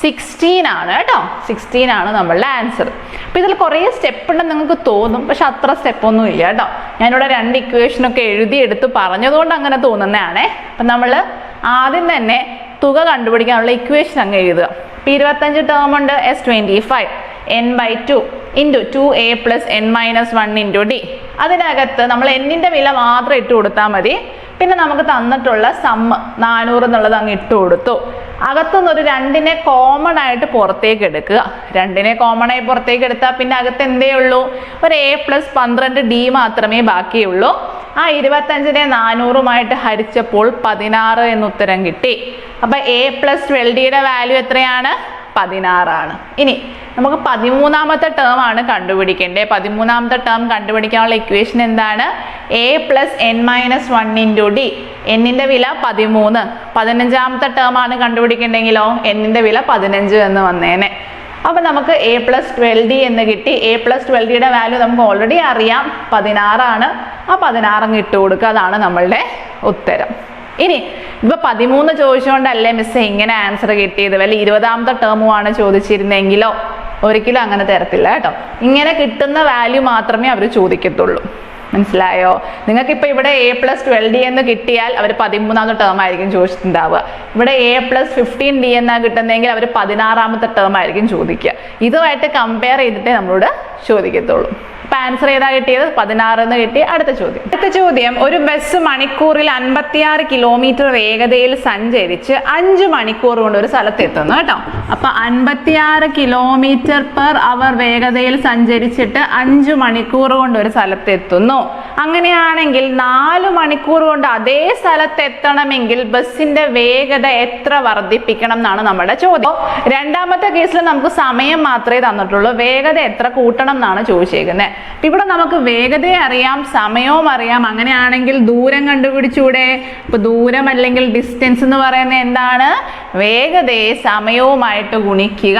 സിക്സ്റ്റീൻ ആണ് കേട്ടോ. സിക്സ്റ്റീൻ ആണ് നമ്മളുടെ ആൻസർ അപ്പൊ ഇതിൽ കുറേ സ്റ്റെപ്പ് ഉണ്ടെന്ന് നിങ്ങൾക്ക് തോന്നും പക്ഷെ അത്ര സ്റ്റെപ്പ് ഒന്നും ഇല്ല കേട്ടോ. ഞാനിവിടെ രണ്ട് ഇക്വേഷനൊക്കെ എഴുതി എടുത്ത് പറഞ്ഞതുകൊണ്ട് അങ്ങനെ തോന്നുന്നതാണേ. അപ്പൊ നമ്മൾ ആദ്യം തന്നെ തുക കണ്ടുപിടിക്കാനുള്ള ഇക്വേഷൻ അങ്ങ് എഴുതുക. ഇപ്പൊ ഇരുപത്തഞ്ച് ടേം ഉണ്ട് S twenty five N by two into two A plus N minus one into D അതിനകത്ത് നമ്മൾ എന്നിന്റെ വില മാത്രം ഇട്ട് കൊടുത്താൽ മതി. പിന്നെ നമുക്ക് തന്നിട്ടുള്ള സമ്മ് നാനൂറ് എന്നുള്ളത് അങ്ങ് ഇട്ട് കൊടുത്തു. അകത്തുനിന്ന് ഒരു രണ്ടിനെ കോമൺ ആയിട്ട് പുറത്തേക്ക് എടുക്കുക. രണ്ടിനെ കോമൺ ആയി പുറത്തേക്ക് എടുത്താൽ പിന്നെ അകത്ത് എന്തേ ഉള്ളൂ? ഒരു എ പ്ലസ് പന്ത്രണ്ട് ഡി മാത്രമേ ബാക്കിയുള്ളൂ. ആ ഇരുപത്തഞ്ചിനെ നാനൂറുമായിട്ട് ഹരിച്ചപ്പോൾ പതിനാറ് എന്ന ഉത്തരം കിട്ടി. അപ്പം എ പ്ലസ് ട്വൽവ് ഡിയുടെ വാല്യൂ എത്രയാണ്? പതിനാറാണ്. ഇനി നമുക്ക് പതിമൂന്നാമത്തെ ടേം ആണ് കണ്ടുപിടിക്കേണ്ടത് പതിമൂന്നാമത്തെ ടേം കണ്ടുപിടിക്കാനുള്ള ഇക്വേഷൻ എന്താണ്? A plus N minus one into D എന്നിന്റെ വില പതിമൂന്ന്. പതിനഞ്ചാമത്തെ ടേം ആണ് കണ്ടുപിടിക്കേണ്ടെങ്കിലോ? എന്നിന്റെ വില പതിനഞ്ച് എന്ന് വന്നേനെ. അപ്പം നമുക്ക് എ പ്ലസ് ട്വൽവ് ഡി എന്ന് കിട്ടി. എ പ്ലസ് ട്വൽവ് ഡിയുടെ വാല്യൂ നമുക്ക് ഓൾറെഡി അറിയാം. പതിനാറാണ്. ആ പതിനാറ് ഇട്ട് കൊടുക്കുക അതാണ് നമ്മളുടെ ഉത്തരം. ഇനി ഇപ്പൊ പതിമൂന്ന് ചോദിച്ചുകൊണ്ടല്ലേ മിസ് ഇങ്ങനെ ആൻസർ കിട്ടിയത്? വല്ല ഇരുപതാമത്തെ ടേമുമാണ് ചോദിച്ചിരുന്നെങ്കിലോ? ഒരിക്കലും അങ്ങനെ തരത്തില്ല കേട്ടോ. ഇങ്ങനെ കിട്ടുന്ന വാല്യൂ മാത്രമേ അവർ ചോദിക്കത്തുള്ളൂ. മനസ്സിലായോ? നിങ്ങൾക്ക് ഇപ്പൊ ഇവിടെ എ പ്ലസ് ട്വൽവ് ഡി എന്ന് കിട്ടിയാൽ അവർ പതിമൂന്നാമത്തെ ടേം ആയിരിക്കും ചോദിച്ചിട്ടുണ്ടാവുക. ഇവിടെ എ പ്ലസ് ഫിഫ്റ്റീൻ ഡി എന്നാ കിട്ടുന്നതെങ്കിൽ അവർ പതിനാറാമത്തെ ടേം ആയിരിക്കും ചോദിക്കുക. ഇതുമായിട്ട് കമ്പയർ ചെയ്തിട്ടേ നമ്മളോട് ചോദിക്കത്തുള്ളൂ. ഇപ്പൊ ആൻസർ ഏതാ കിട്ടിയത്? പതിനാറ് എന്ന് കിട്ടി. അടുത്ത ചോദ്യം. അടുത്ത ചോദ്യം ഒരു ബസ് മണിക്കൂറിൽ അൻപത്തിയാറ് കിലോമീറ്റർ വേഗതയിൽ സഞ്ചരിച്ച് അഞ്ച് മണിക്കൂർ കൊണ്ട് ഒരു സ്ഥലത്ത് എത്തുന്നു കേട്ടോ. അപ്പൊ അൻപത്തിയാറ് കിലോമീറ്റർ പെർ അവർ വേഗതയിൽ സഞ്ചരിച്ചിട്ട് അഞ്ച് മണിക്കൂർ കൊണ്ട് ഒരു സ്ഥലത്ത് എത്തുന്നു. അങ്ങനെയാണെങ്കിൽ നാല് മണിക്കൂർ കൊണ്ട് അതേ സ്ഥലത്ത് എത്തണമെങ്കിൽ ബസ്സിന്റെ വേഗത എത്ര വർദ്ധിപ്പിക്കണം എന്നാണ് നമ്മുടെ ചോദ്യം. രണ്ടാമത്തെ കേസിൽ നമുക്ക് സമയം മാത്രമേ തന്നിട്ടുള്ളൂ. വേഗത എത്ര കൂട്ടണം എന്നാണ് ചോദിച്ചേക്കുന്നത് അപ്പൊ ഇവിടെ നമുക്ക് വേഗതയെ അറിയാം സമയവും അറിയാം. അങ്ങനെയാണെങ്കിൽ ദൂരം കണ്ടുപിടിച്ചൂടെ? ഇപ്പൊ ദൂരം അല്ലെങ്കിൽ ഡിസ്റ്റൻസ് എന്ന് പറയുന്നത് എന്താണ്? വേഗതയെ സമയവുമായിട്ട് ഗുണിക്കുക.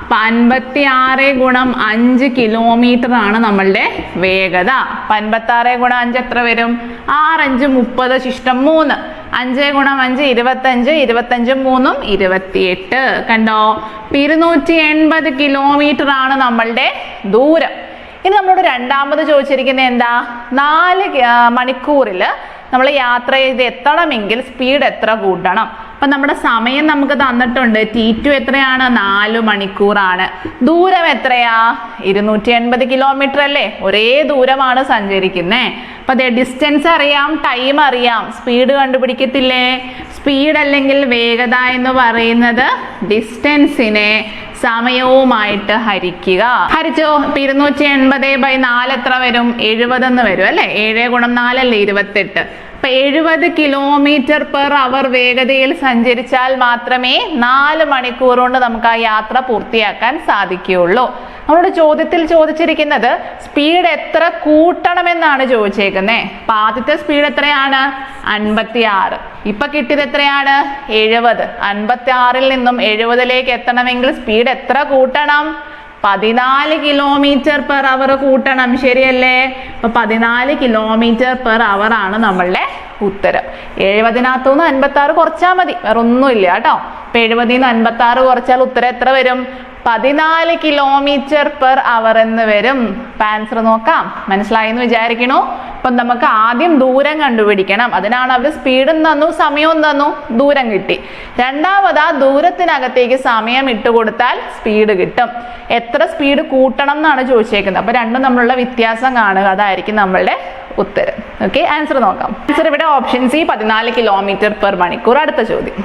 അപ്പൊ അൻപത്തി ആറ് ഗുണം അഞ്ച് കിലോമീറ്റർ ആണ് നമ്മളുടെ വേഗത. അപ്പൊ അൻപത്തി ആറ് ഗുണം അഞ്ച് എത്ര വരും? ആറഞ്ച് മുപ്പത് ശിഷ്ടം മൂന്ന്. അഞ്ച് ഗുണം അഞ്ച് ഇരുപത്തഞ്ച് ഇരുപത്തഞ്ച് മൂന്നും ഇരുപത്തിയെട്ട്. കണ്ടോ? ഇരുന്നൂറ്റി എൺപത് കിലോമീറ്റർ ആണ് നമ്മളുടെ ദൂരം. ഇനി നമ്മളോട് രണ്ടാമത് ചോദിച്ചിരിക്കുന്നത് എന്താ? നാല് മണിക്കൂറിൽ നമ്മൾ യാത്ര ചെയ്ത് എത്തണമെങ്കിൽ സ്പീഡ് എത്ര കൂട്ടണം? അപ്പൊ നമ്മുടെ സമയം നമുക്ക് തന്നിട്ടുണ്ട്. ടി ടു എത്രയാണ്? നാല് മണിക്കൂറാണ്. ദൂരം എത്രയാ? ഇരുന്നൂറ്റി എൺപത് കിലോമീറ്റർ അല്ലേ? ഒരേ ദൂരമാണ് സഞ്ചരിക്കുന്നത് അപ്പൊ അതെ ഡിസ്റ്റൻസ് അറിയാം ടൈം അറിയാം. സ്പീഡ് കണ്ടുപിടിക്കത്തില്ലേ? സ്പീഡ് അല്ലെങ്കിൽ വേഗത എന്ന് പറയുന്നത് ഡിസ്റ്റൻസിനെ സമയവുമായിട്ട് ഹരിക്കുക. ഹരിച്ചോ ഇപ്പൊ ഇരുന്നൂറ്റി എൺപത് ബൈ നാല് എത്ര വരും? എഴുപത് എന്ന് വരും അല്ലെ? ഏഴ് ഗുണം നാലല്ലേ ഇരുപത്തെട്ട്. അപ്പൊ എഴുപത് കിലോമീറ്റർ പെർ അവർ വേഗതയിൽ സഞ്ചരിച്ചാൽ മാത്രമേ നാല് മണിക്കൂർ കൊണ്ട് നമുക്ക് ആ യാത്ര പൂർത്തിയാക്കാൻ സാധിക്കുകയുള്ളൂ. നമ്മളോട് ചോദ്യത്തിൽ ചോദിച്ചിരിക്കുന്നത് സ്പീഡ് എത്ര കൂട്ടണമെന്നാണ് ചോദിച്ചേക്കുന്നത് അപ്പൊ ആദ്യത്തെ സ്പീഡ് എത്രയാണ്? അൻപത്തി ആറ് ഇപ്പൊ കിട്ടിയത് എത്രയാണ്? എഴുപത്. അൻപത്തി ആറിൽ നിന്നും എഴുപതിലേക്ക് എത്തണമെങ്കിൽ സ്പീഡ് എത്ര കൂട്ടണം? പതിനാല് കിലോമീറ്റർ പെർ അവർ കൂട്ടണം. ശരിയല്ലേ? അപ്പൊ പതിനാല് കിലോമീറ്റർ പെർ അവർ ആണ് നമ്മളുടെ ഉത്തരം. എഴുപതിനകത്തുനിന്ന് അൻപത്തി ആറ് കുറച്ചാൽ മതി. വേറെ ഒന്നുമില്ല കേട്ടോ. അപ്പൊ എഴുപതിൽ നിന്ന് അൻപത്തി ആറ് കുറച്ചാൽ ഉത്തരം എത്ര വരും? പതിനാല് കിലോമീറ്റർ പെർ അവർ എന്ന് വരും. ആൻസർ നോക്കാം. മനസ്സിലായി എന്ന് വിചാരിക്കണു? നമുക്ക് ആദ്യം ദൂരം കണ്ടുപിടിക്കണം. അതിനാണ് അവർ സ്പീഡും തന്നു സമയവും തന്നു ദൂരം കിട്ടി. രണ്ടാമത് ആ ദൂരത്തിനകത്തേക്ക് സമയം ഇട്ട് കൊടുത്താൽ സ്പീഡ് കിട്ടും. എത്ര സ്പീഡ് കൂട്ടണം എന്നാണ് ചോദിച്ചേക്കുന്നത്. അപ്പൊ രണ്ടും തമ്മിലുള്ള വ്യത്യാസം കാണുക. അതായിരിക്കും നമ്മളുടെ ഉത്തരം. ഓക്കെ ആൻസർ നോക്കാം. ആൻസർ ഇവിടെ ഓപ്ഷൻ സി പതിനാല് കിലോമീറ്റർ പെർ മണിക്കൂർ. അടുത്ത ചോദ്യം.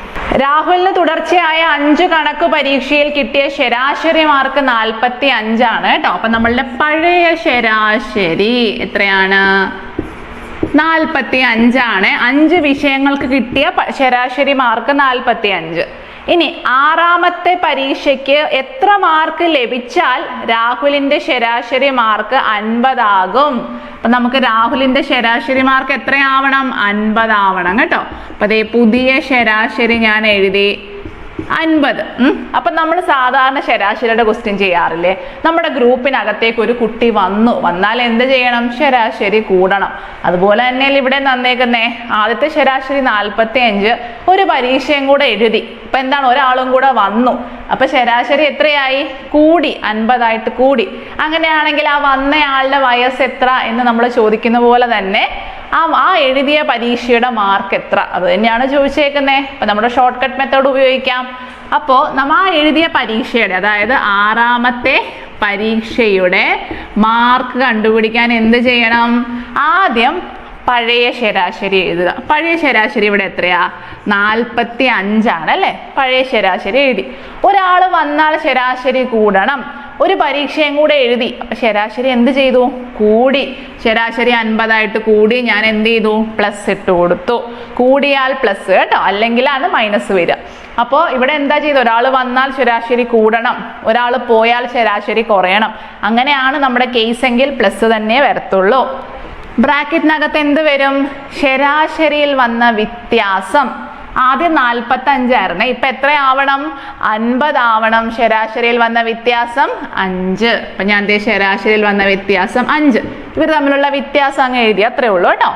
രാഹുലിന് തുടർച്ചയായ അഞ്ച് കണക്ക് പരീക്ഷയിൽ കിട്ടിയ ശരാശരി മാർക്ക് നാൽപ്പത്തി അഞ്ചാണ് കേട്ടോ. അപ്പൊ നമ്മളുടെ പഴയ ശരാശരി എത്രയാണ്? നാൽപ്പത്തി അഞ്ചാണ് അഞ്ച് വിഷയങ്ങൾക്ക് കിട്ടിയ ശരാശരി മാർക്ക് നാൽപ്പത്തി അഞ്ച് ഇനി ആറാമത്തെ പരീക്ഷയ്ക്ക് എത്ര മാർക്ക് ലഭിച്ചാൽ രാഹുലിന്റെ ശരാശരി മാർക്ക് അൻപതാകും? അപ്പൊ നമുക്ക് രാഹുലിന്റെ ശരാശരി മാർക്ക് എത്രയാവണം? അൻപതാവണം കേട്ടോ. അപ്പൊ അതേ പുതിയ ശരാശരി ഞാൻ എഴുതി അൻപത്. അപ്പൊ നമ്മൾ സാധാരണ ശരാശരിയുടെ ക്വസ്റ്റ്യൻ ചെയ്യാറില്ലേ? നമ്മുടെ ഗ്രൂപ്പിനകത്തേക്ക് ഒരു കുട്ടി വന്നു. വന്നാൽ എന്ത് ചെയ്യണം? ശരാശരി കൂടണം. അതുപോലെ തന്നെ ഇവിടെ നന്നേക്കുന്നേ ആദ്യത്തെ ശരാശരി നാൽപ്പത്തി അഞ്ച് ഒരു പരീക്ഷയും കൂടെ എഴുതി. അപ്പൊ എന്താണ്? ഒരാളും കൂടെ വന്നു. അപ്പൊ ശരാശരി എത്രയായി? കൂടി അൻപതായിട്ട് കൂടി. അങ്ങനെയാണെങ്കിൽ ആ വന്നയാളുടെ വയസ്സ് എത്ര എന്ന് നമ്മൾ ചോദിക്കുന്ന പോലെ തന്നെ ആ ആ എഴുതിയ പരീക്ഷയുടെ മാർക്ക് എത്ര? അത് തന്നെയാണ് ചോദിച്ചേക്കുന്നത് അപ്പൊ നമ്മുടെ ഷോർട്ട് കട്ട് മെത്തേഡ് ഉപയോഗിക്കാം. അപ്പോൾ നമ്മ ആ എഴുതിയ പരീക്ഷയുടെ അതായത് ആറാമത്തെ പരീക്ഷയുടെ മാർക്ക് കണ്ടുപിടിക്കാൻ എന്ത് ചെയ്യണം? ആദ്യം പഴയ ശരാശരി എഴുതുക. പഴയ ശരാശരി ഇവിടെ എത്രയാ? നാൽപ്പത്തി അഞ്ചാണ് അല്ലേ പഴയ ശരാശരി എഴുതി. ഒരാൾ വന്നാൽ ശരാശരി കൂടണം. ഒരു പരീക്ഷയും കൂടെ എഴുതി. അപ്പൊ ശരാശരി എന്ത് ചെയ്തു? കൂടി. ശരാശരി അൻപതായിട്ട് കൂടി ഞാൻ എന്ത് ചെയ്തു? പ്ലസ് ഇട്ട് കൊടുത്തു. കൂടിയാൽ പ്ലസ് കേട്ടോ? അല്ലെങ്കിലാണ് മൈനസ് വരിക. അപ്പോൾ ഇവിടെ എന്താ ചെയ്തു ഒരാൾ വന്നാൽ ശരാശരി കൂടണം. ഒരാൾ പോയാൽ ശരാശരി കുറയണം. അങ്ങനെയാണ് നമ്മുടെ കേസെങ്കിൽ പ്ലസ് തന്നെ വരത്തുള്ളൂ. ബ്രാക്കറ്റിനകത്ത് എന്ത് വരും? ശരാശരിയിൽ വന്ന വ്യത്യാസം. ആദ്യം നാൽപ്പത്തി അഞ്ചായിരുന്നു ഇപ്പൊ എത്ര ആവണം അൻപത് ആവണം ശരാശരിയിൽ വന്ന വ്യത്യാസം അഞ്ച്. അപ്പൊ ഞാൻ ശരാശരിയിൽ വന്ന വ്യത്യാസം അഞ്ച്. ഇവർ തമ്മിലുള്ള വ്യത്യാസം അങ്ങ് എഴുതി. അത്രേ ഉള്ളൂ കേട്ടോ.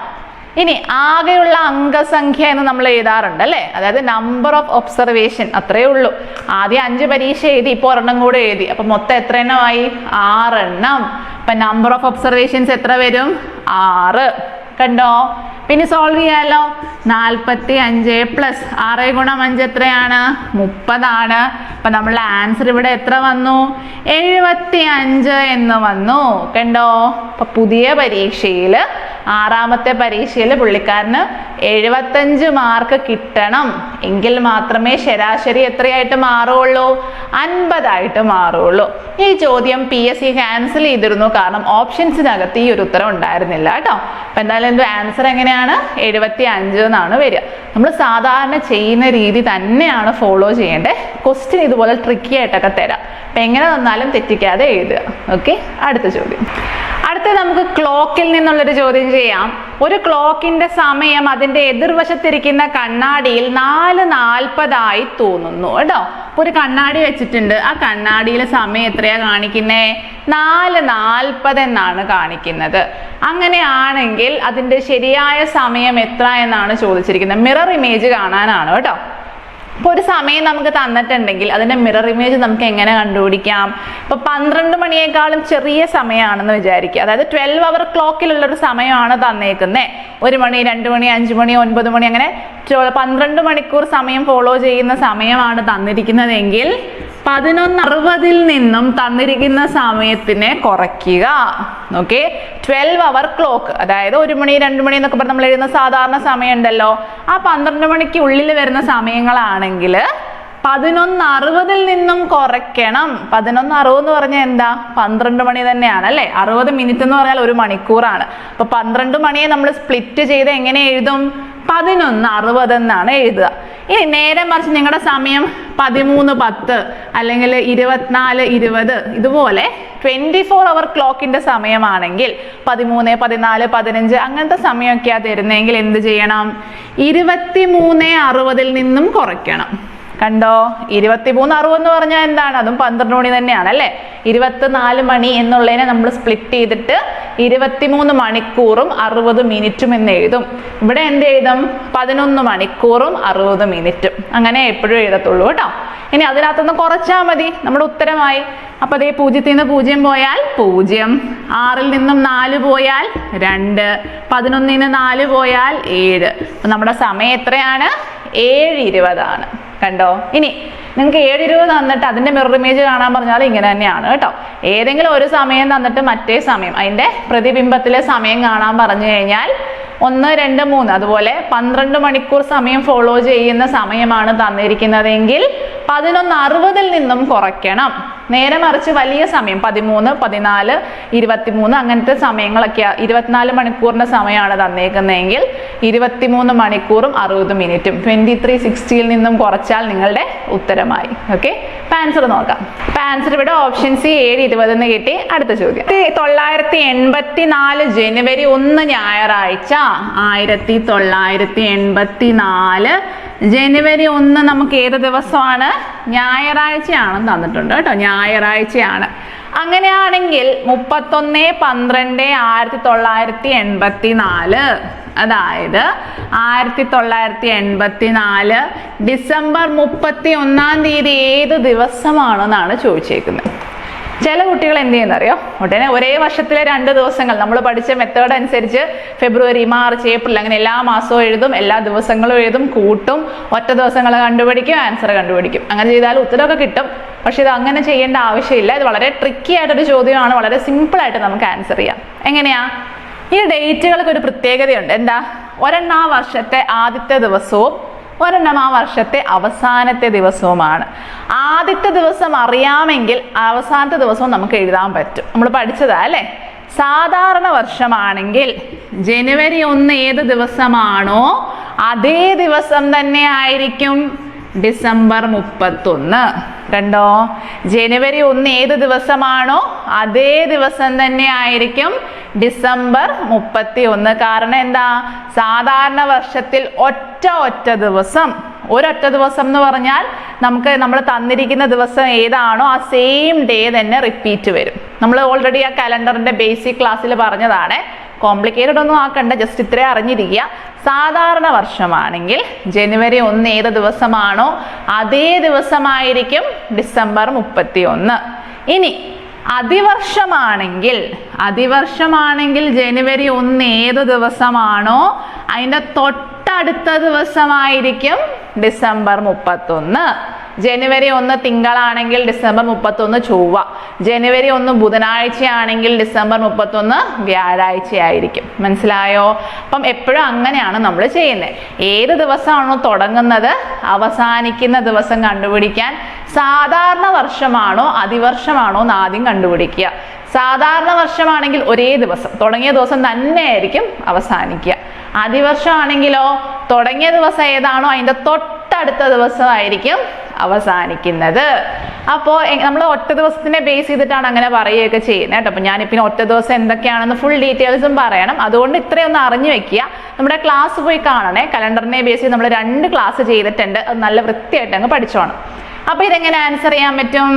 ഇനി ആകെയുള്ള അംഗസംഖ്യ എന്ന് നമ്മൾ എഴുതാറുണ്ട് അല്ലേ? അതായത് നമ്പർ ഓഫ് ഒബ്സർവേഷൻ അത്രേ ഉള്ളൂ. ആദ്യം അഞ്ച് പരീക്ഷ എഴുതി ഇപ്പോൾ ഒരെണ്ണം കൂടെ എഴുതി. അപ്പൊ മൊത്തം എത്ര എണ്ണമായി ആറെണ്ണം. അപ്പൊ നമ്പർ ഓഫ് ഒബ്സർവേഷൻസ് എത്ര വരും? ആറ്. കണ്ടോ? പിന്നെ സോൾവ് ചെയ്യാലോ? നാൽപ്പത്തി അഞ്ച് പ്ലസ് ആറ് ഗുണം അഞ്ച് എത്രയാണ്? മുപ്പതാണ്. അപ്പൊ നമ്മളുടെ ആൻസർ ഇവിടെ എത്ര വന്നു? എഴുപത്തി അഞ്ച് എന്ന് വന്നു. കണ്ടോ? അപ്പൊ പുതിയ പരീക്ഷയിൽ ആറാമത്തെ പരീക്ഷയിൽ പുള്ളിക്കാരന് എഴുപത്തഞ്ച് മാർക്ക് കിട്ടണം. എങ്കിൽ മാത്രമേ ശരാശരി എത്രയായിട്ട് മാറുള്ളൂ അൻപതായിട്ട് മാറുള്ളൂ ഈ ചോദ്യം പി എസ് സി ക്യാൻസൽ ചെയ്തിരുന്നു. കാരണം ഓപ്ഷൻസിനകത്ത് ഈ ഒരു ഉത്തരം ഉണ്ടായിരുന്നില്ല കേട്ടോ. അപ്പൊ എന്തായാലും എന്തോ ആൻസർ എങ്ങനെയാണ് എഴുപത്തി അഞ്ച് എന്നാണ് വരിക. നമ്മൾ സാധാരണ ചെയ്യുന്ന രീതി തന്നെയാണ് ഫോളോ ചെയ്യേണ്ടത് ക്വസ്റ്റ്യൻ ഇതുപോലെ ട്രിക്കി ആയിട്ടൊക്കെ തരാം. അപ്പം എങ്ങനെ തന്നാലും തെറ്റിക്കാതെ എഴുതുക. ഓക്കെ അടുത്ത ചോദ്യം. അടുത്ത നമുക്ക് ക്ലോക്കിൽ നിന്നുള്ളൊരു ചോദ്യം ചെയ്യാം. ഒരു ക്ലോക്കിന്റെ സമയം അതിന്റെ എതിർവശത്തിരിക്കുന്ന കണ്ണാടിയിൽ നാല് നാൽപ്പതായി തോന്നുന്നു കേട്ടോ. ഒരു കണ്ണാടി വെച്ചിട്ടുണ്ട്. ആ കണ്ണാടിയിൽ സമയം എത്രയാ കാണിക്കുന്നേ? നാല് നാൽപ്പത് എന്നാണ് കാണിക്കുന്നത്. അങ്ങനെയാണെങ്കിൽ അതിന്റെ ശരിയായ സമയം എത്ര എന്നാണ് ചോദിച്ചിരിക്കുന്നത്. മിറർ ഇമേജ് കാണാനാണ് കേട്ടോ. ഇപ്പോൾ ഒരു സമയം നമുക്ക് തന്നിട്ടുണ്ടെങ്കിൽ അതിന്റെ മിറർ ഇമേജ് നമുക്ക് എങ്ങനെ കണ്ടുപിടിക്കാം? ഇപ്പൊ പന്ത്രണ്ട് മണിയേക്കാളും ചെറിയ സമയമാണെന്ന് വിചാരിക്കുക. അതായത് ട്വൽവ് അവർ ക്ലോക്കിലുള്ള ഒരു സമയമാണ് തന്നേക്കുന്നത് ഒരു മണി രണ്ട് മണി അഞ്ച് മണി ഒൻപത് മണി അങ്ങനെ പന്ത്രണ്ട് മണിക്കൂർ സമയം ഫോളോ ചെയ്യുന്ന സമയമാണ് തന്നിരിക്കുന്നതെങ്കിൽ പതിനൊന്ന് അറുപതിൽ നിന്നും തന്നിരിക്കുന്ന സമയത്തിനെ കുറയ്ക്കുക. ഓക്കെ ട്വൽവ് അവർ ക്ലോക്ക് അതായത് ഒരു മണി രണ്ട് മണി എന്നൊക്കെ പറഞ്ഞ് നമ്മൾ എഴുതുന്ന സാധാരണ സമയം ഉണ്ടല്ലോ ആ പന്ത്രണ്ട് മണിക്ക് ഉള്ളിൽ വരുന്ന സമയങ്ങളാണെങ്കിൽ പതിനൊന്ന് അറുപതിൽ നിന്നും കുറയ്ക്കണം. പതിനൊന്ന് അറുപത് എന്ന് പറഞ്ഞാൽ എന്താ? പന്ത്രണ്ട് മണി തന്നെയാണ് അല്ലേ? അറുപത് മിനിറ്റ് എന്ന് പറഞ്ഞാൽ ഒരു മണിക്കൂറാണ്. അപ്പൊ പന്ത്രണ്ട് മണിയെ നമ്മൾ സ്പ്ലിറ്റ് ചെയ്ത് എങ്ങനെ എഴുതും? പതിനൊന്ന് അറുപത് എന്നാണ് എഴുതുക. ഇനി നേരെ മറിച്ച് നിങ്ങളുടെ സമയം പതിമൂന്ന് പത്ത് അല്ലെങ്കിൽ ഇരുപത്തിനാല് ഇരുപത് ഇതുപോലെ ട്വന്റി ഫോർ അവർ ക്ലോക്കിന്റെ സമയമാണെങ്കിൽ പതിമൂന്ന് പതിനാല് പതിനഞ്ച് അങ്ങനത്തെ സമയമൊക്കെയാണ് തരുന്നതെങ്കിൽ എന്ത് ചെയ്യണം? ഇരുപത്തി മൂന്ന് അറുപതിൽ നിന്നും കുറയ്ക്കണം. കണ്ടോ? ഇരുപത്തിമൂന്ന് അറുപത് എന്ന് പറഞ്ഞാൽ എന്താണ്? അതും പന്ത്രണ്ട് മണി തന്നെയാണ് അല്ലേ? ഇരുപത്തിനാല് മണി എന്നുള്ളതിനെ നമ്മൾ സ്പ്ലിറ്റ് ചെയ്തിട്ട് ഇരുപത്തിമൂന്ന് മണിക്കൂറും അറുപത് മിനിറ്റും എന്ന് എഴുതും. ഇവിടെ എന്ത് എഴുതും? പതിനൊന്ന് മണിക്കൂറും അറുപത് മിനിറ്റും അങ്ങനെ എപ്പോഴും എഴുതത്തുള്ളൂ കേട്ടോ. ഇനി അതിനകത്തുനിന്ന് കുറച്ചാൽ മതി. നമ്മുടെ ഉത്തരമായി. അപ്പൊ അതേ പൂജ്യത്തിൽ നിന്ന് പൂജ്യം പോയാൽ പൂജ്യം. ആറിൽ നിന്നും നാല് പോയാൽ രണ്ട്. പതിനൊന്നിൽ നിന്ന് നാല് പോയാൽ ഏഴ്. അപ്പൊ നമ്മുടെ സമയം എത്രയാണ്? ഏഴ് ഇരുപതാണ്. കണ്ടോ? ഇനി നിങ്ങൾക്ക് ഏഴ് രൂപ തന്നിട്ട് അതിന്റെ മിറർ ഇമേജ് കാണാൻ പറഞ്ഞാൽ ഇങ്ങനെ തന്നെയാണ് കേട്ടോ. ഏതെങ്കിലും ഒരു സമയം തന്നിട്ട് മറ്റേ സമയം അതിന്റെ പ്രതിബിംബത്തിലെ സമയം കാണാൻ പറഞ്ഞു കഴിഞ്ഞാൽ ഒന്ന് രണ്ട് മൂന്ന്. അതുപോലെ പന്ത്രണ്ട് മണിക്കൂർ സമയം ഫോളോ ചെയ്യുന്ന സമയമാണ് തന്നിരിക്കുന്നതെങ്കിൽ പതിനൊന്ന് അറുപതിൽ നിന്നും കുറയ്ക്കണം. നേരെ മറിച്ച് വലിയ സമയം പതിമൂന്ന് പതിനാല് ഇരുപത്തിമൂന്ന് അങ്ങനത്തെ സമയങ്ങളൊക്കെ ഇരുപത്തിനാല് മണിക്കൂറിന്റെ സമയമാണ് തന്നേക്കുന്നതെങ്കിൽ ഇരുപത്തിമൂന്ന് മണിക്കൂറും അറുപത് മിനിറ്റും. ട്വന്റി ത്രീ സിക്സ്റ്റിയിൽ നിന്നും കുറച്ചാൽ നിങ്ങളുടെ ഉത്തരമായി. ഓക്കെ ആൻസർ നോക്കാം. ആൻസർ ഇവിടെ ഓപ്ഷൻ സി ഏഴ് ഇരുപത് എന്ന് കിട്ടി. അടുത്ത ചോദ്യം. തൊള്ളായിരത്തി എൺപത്തി നാല് ജനുവരി ഒന്ന് ഞായറാഴ്ച. ആയിരത്തി തൊള്ളായിരത്തി എൺപത്തി നാല് ജനുവരി ഒന്ന് നമുക്ക് ഏത് ദിവസമാണ്? ഞായറാഴ്ചയാണെന്ന് തന്നിട്ടുണ്ട് കേട്ടോ. ഞായറാഴ്ചയാണ്. അങ്ങനെയാണെങ്കിൽ മുപ്പത്തൊന്ന് പന്ത്രണ്ട് ആയിരത്തി തൊള്ളായിരത്തി എൺപത്തി നാല് അതായത് ആയിരത്തി തൊള്ളായിരത്തി എൺപത്തി നാല് ഡിസംബർ മുപ്പത്തി ഒന്നാം തീയതി ഏത് ദിവസമാണെന്നാണ് ചോദിച്ചേക്കുന്നത്. ചില കുട്ടികൾ എന്ത് ചെയ്യുന്നറിയോ? ഉടനെ ഒരേ വർഷത്തിലെ രണ്ട് ദിവസങ്ങൾ. നമ്മൾ പഠിച്ച മെത്തേഡ് അനുസരിച്ച് ഫെബ്രുവരി മാർച്ച് ഏപ്രിൽ അങ്ങനെ എല്ലാ മാസവും എഴുതും എല്ലാ ദിവസങ്ങളും എഴുതും കൂട്ടും ഒറ്റ ദിവസങ്ങൾ കണ്ടുപിടിക്കും ആൻസർ കണ്ടുപിടിക്കും. അങ്ങനെ ചെയ്താൽ ഉത്തരമൊക്കെ കിട്ടും. പക്ഷെ ഇത് അങ്ങനെ ചെയ്യേണ്ട ആവശ്യമില്ല. ഇത് വളരെ ട്രിക്കി ആയിട്ടൊരു ചോദ്യമാണ്. വളരെ സിമ്പിൾ ആയിട്ട് നമുക്ക് ആൻസർ ചെയ്യാം. എങ്ങനെയാ? ഈ ഡേറ്റുകൾക്ക് ഒരു പ്രത്യേകതയുണ്ട്. എന്താ? ഒരെണ്ണം വർഷത്തെ ആദ്യത്തെ ദിവസവും ഒരെണ്ണം ആ വർഷത്തെ അവസാനത്തെ ദിവസവുമാണ്. ആദ്യത്തെ ദിവസം അറിയാമെങ്കിൽ അവസാനത്തെ ദിവസവും നമുക്ക് എഴുതാൻ പറ്റും. നമ്മൾ പഠിച്ചതാ അല്ലേ? സാധാരണ വർഷമാണെങ്കിൽ ജനുവരി ഒന്ന് ഏത് ദിവസമാണോ അതേ ദിവസം തന്നെ ആയിരിക്കും ഡിസംബർ മുപ്പത്തൊന്ന്. കണ്ടോ? ജനുവരി ഒന്ന് ഏത് ദിവസമാണോ അതേ ദിവസം തന്നെ ആയിരിക്കും ഡിസംബർ മുപ്പത്തി ഒന്ന് കാരണം എന്താ? സാധാരണ വർഷത്തിൽ ഒറ്റ ഒറ്റ ദിവസം. ഒരൊറ്റ ദിവസം എന്ന് പറഞ്ഞാൽ നമുക്ക് നമ്മൾ തന്നിരിക്കുന്ന ദിവസം ഏതാണോ ആ സെയിം ഡേ തന്നെ റിപ്പീറ്റ് വരും. നമ്മൾ ഓൾറെഡി ആ കലണ്ടറിന്റെ ബേസിക് ക്ലാസ്സിൽ പറഞ്ഞതാണ്. കോംപ്ലിക്കേറ്റഡ് ഒന്നും ആക്കണ്ട ജസ്റ്റ് ഇത്രേ അറിഞ്ഞിരിക്കുക. സാധാരണ വർഷമാണെങ്കിൽ ജനുവരി ഒന്ന് ഏത് ദിവസമാണോ അതേ ദിവസമായിരിക്കും ഡിസംബർ മുപ്പത്തി ഒന്ന് ഇനി അതിവർഷമാണെങ്കിൽ അതിവർഷമാണെങ്കിൽ ജനുവരി ഒന്ന് ഏത് ദിവസമാണോ അതിന്റെ തൊട്ടടുത്ത ദിവസമായിരിക്കും ഡിസംബർ മുപ്പത്തൊന്ന്. ജനുവരി ഒന്ന് തിങ്കളാണെങ്കിൽ ഡിസംബർ മുപ്പത്തൊന്ന് ചൊവ്വ. ജനുവരി ഒന്ന് ബുധനാഴ്ചയാണെങ്കിൽ ഡിസംബർ മുപ്പത്തൊന്ന് വ്യാഴാഴ്ചയായിരിക്കും. മനസ്സിലായോ? അപ്പം എപ്പോഴും അങ്ങനെയാണ് നമ്മൾ ചെയ്യുന്നത്. ഏത് ദിവസമാണോ തുടങ്ങുന്നത് അവസാനിക്കുന്ന ദിവസം കണ്ടുപിടിക്കാൻ സാധാരണ വർഷമാണോ അതിവർഷമാണോ എന്ന് ആദ്യം കണ്ടുപിടിക്കുക. സാധാരണ വർഷമാണെങ്കിൽ ഒരേ ദിവസം തുടങ്ങിയ ദിവസം തന്നെയായിരിക്കും അവസാനിക്കുക. അതിവർഷമാണെങ്കിലോ തുടങ്ങിയ ദിവസം ഏതാണോ അതിന്റെ തൊട്ടടുത്ത ദിവസമായിരിക്കും അവസാനിക്കുന്നത്. അപ്പോൾ നമ്മൾ ഒറ്റ ദിവസത്തിനെ ബേസ് ചെയ്തിട്ടാണ് അങ്ങനെ പറയുകയൊക്കെ ചെയ്യുന്നത് കേട്ടോ. അപ്പോൾ ഞാനിപ്പോൾ ഒറ്റ ദിവസം എന്തൊക്കെയാണെന്ന് ഫുൾ ഡീറ്റെയിൽസും പറയണം. അതുകൊണ്ട് ഇത്രയൊന്ന് അറിഞ്ഞു വെക്കുക. നമ്മുടെ ക്ലാസ് പോയി കാണണേ. കലണ്ടറിനെ ബേസ് ചെയ്ത് നമ്മൾ രണ്ട് ക്ലാസ് ചെയ്തിട്ടുണ്ട്. അത് നല്ല വൃത്തിയായിട്ട് അങ്ങ് പഠിച്ചോണം. അപ്പോൾ ഇതെങ്ങനെ ആൻസർ ചെയ്യാൻ പറ്റും?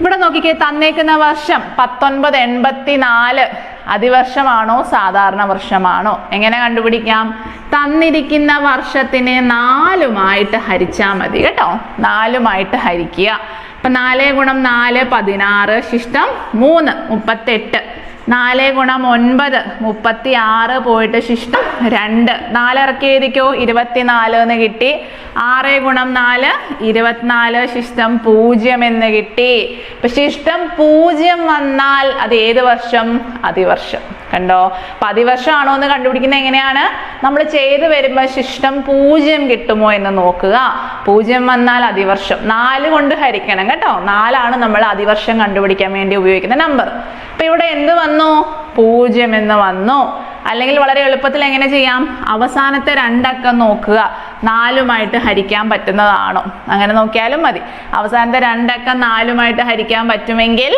ഇവിടെ നോക്കിക്കേ തന്നേക്കുന്ന വർഷം പത്തൊൻപത് എൺപത്തി നാല് അതിവർഷമാണോ സാധാരണ വർഷമാണോ? എങ്ങനെ കണ്ടുപിടിക്കാം? തന്നിരിക്കുന്ന വർഷത്തിനെ നാലുമായിട്ട് ഹരിച്ചാൽ മതി കേട്ടോ. നാലുമായിട്ട് ഹരിക്കുക. അപ്പൊ നാല് ഗുണം നാല് പതിനാറ് ശിഷ്ടം മൂന്ന് മുപ്പത്തെട്ട്. നാല് ഗുണം ഒൻപത് മുപ്പത്തി ആറ് പോയിട്ട് ശിഷ്ടം രണ്ട്. നാലിറക്കി എഴുതിക്കോ ഇരുപത്തിനാല് എന്ന് കിട്ടി. ആറ് ഗുണം നാല് ഇരുപത്തിനാല് ശിഷ്ടം പൂജ്യം എന്ന് കിട്ടി. ഇപ്പൊ ശിഷ്ടം പൂജ്യം വന്നാൽ അത് ഏത് വർഷം? അതിവർഷം. കണ്ടോ? അപ്പൊ അതിവർഷമാണോ എന്ന് കണ്ടുപിടിക്കുന്നത് എങ്ങനെയാണ്? നമ്മൾ ചെയ്തു വരുമ്പോൾ ശിഷ്ടം പൂജ്യം കിട്ടുമോ എന്ന് നോക്കുക. പൂജ്യം വന്നാൽ അതിവർഷം. നാല് കൊണ്ട് ഹരിക്കണം കേട്ടോ. നാലാണ് നമ്മൾ അതിവർഷം കണ്ടുപിടിക്കാൻ വേണ്ടി ഉപയോഗിക്കുന്ന നമ്പർ അപ്പൊ ഇവിടെ എന്ത് വന്നു? പൂജ്യം എന്ന് വന്നു. അല്ലെങ്കിൽ വളരെ എളുപ്പത്തിൽ എങ്ങനെ ചെയ്യാം? അവസാനത്തെ രണ്ടക്കം നോക്കുക. നാലുമായിട്ട് ഹരിക്കാൻ പറ്റുന്നതാണോ? അങ്ങനെ നോക്കിയാലും മതി. അവസാനത്തെ രണ്ടക്കം നാലുമായിട്ട് ഹരിക്കാൻ പറ്റുമെങ്കിൽ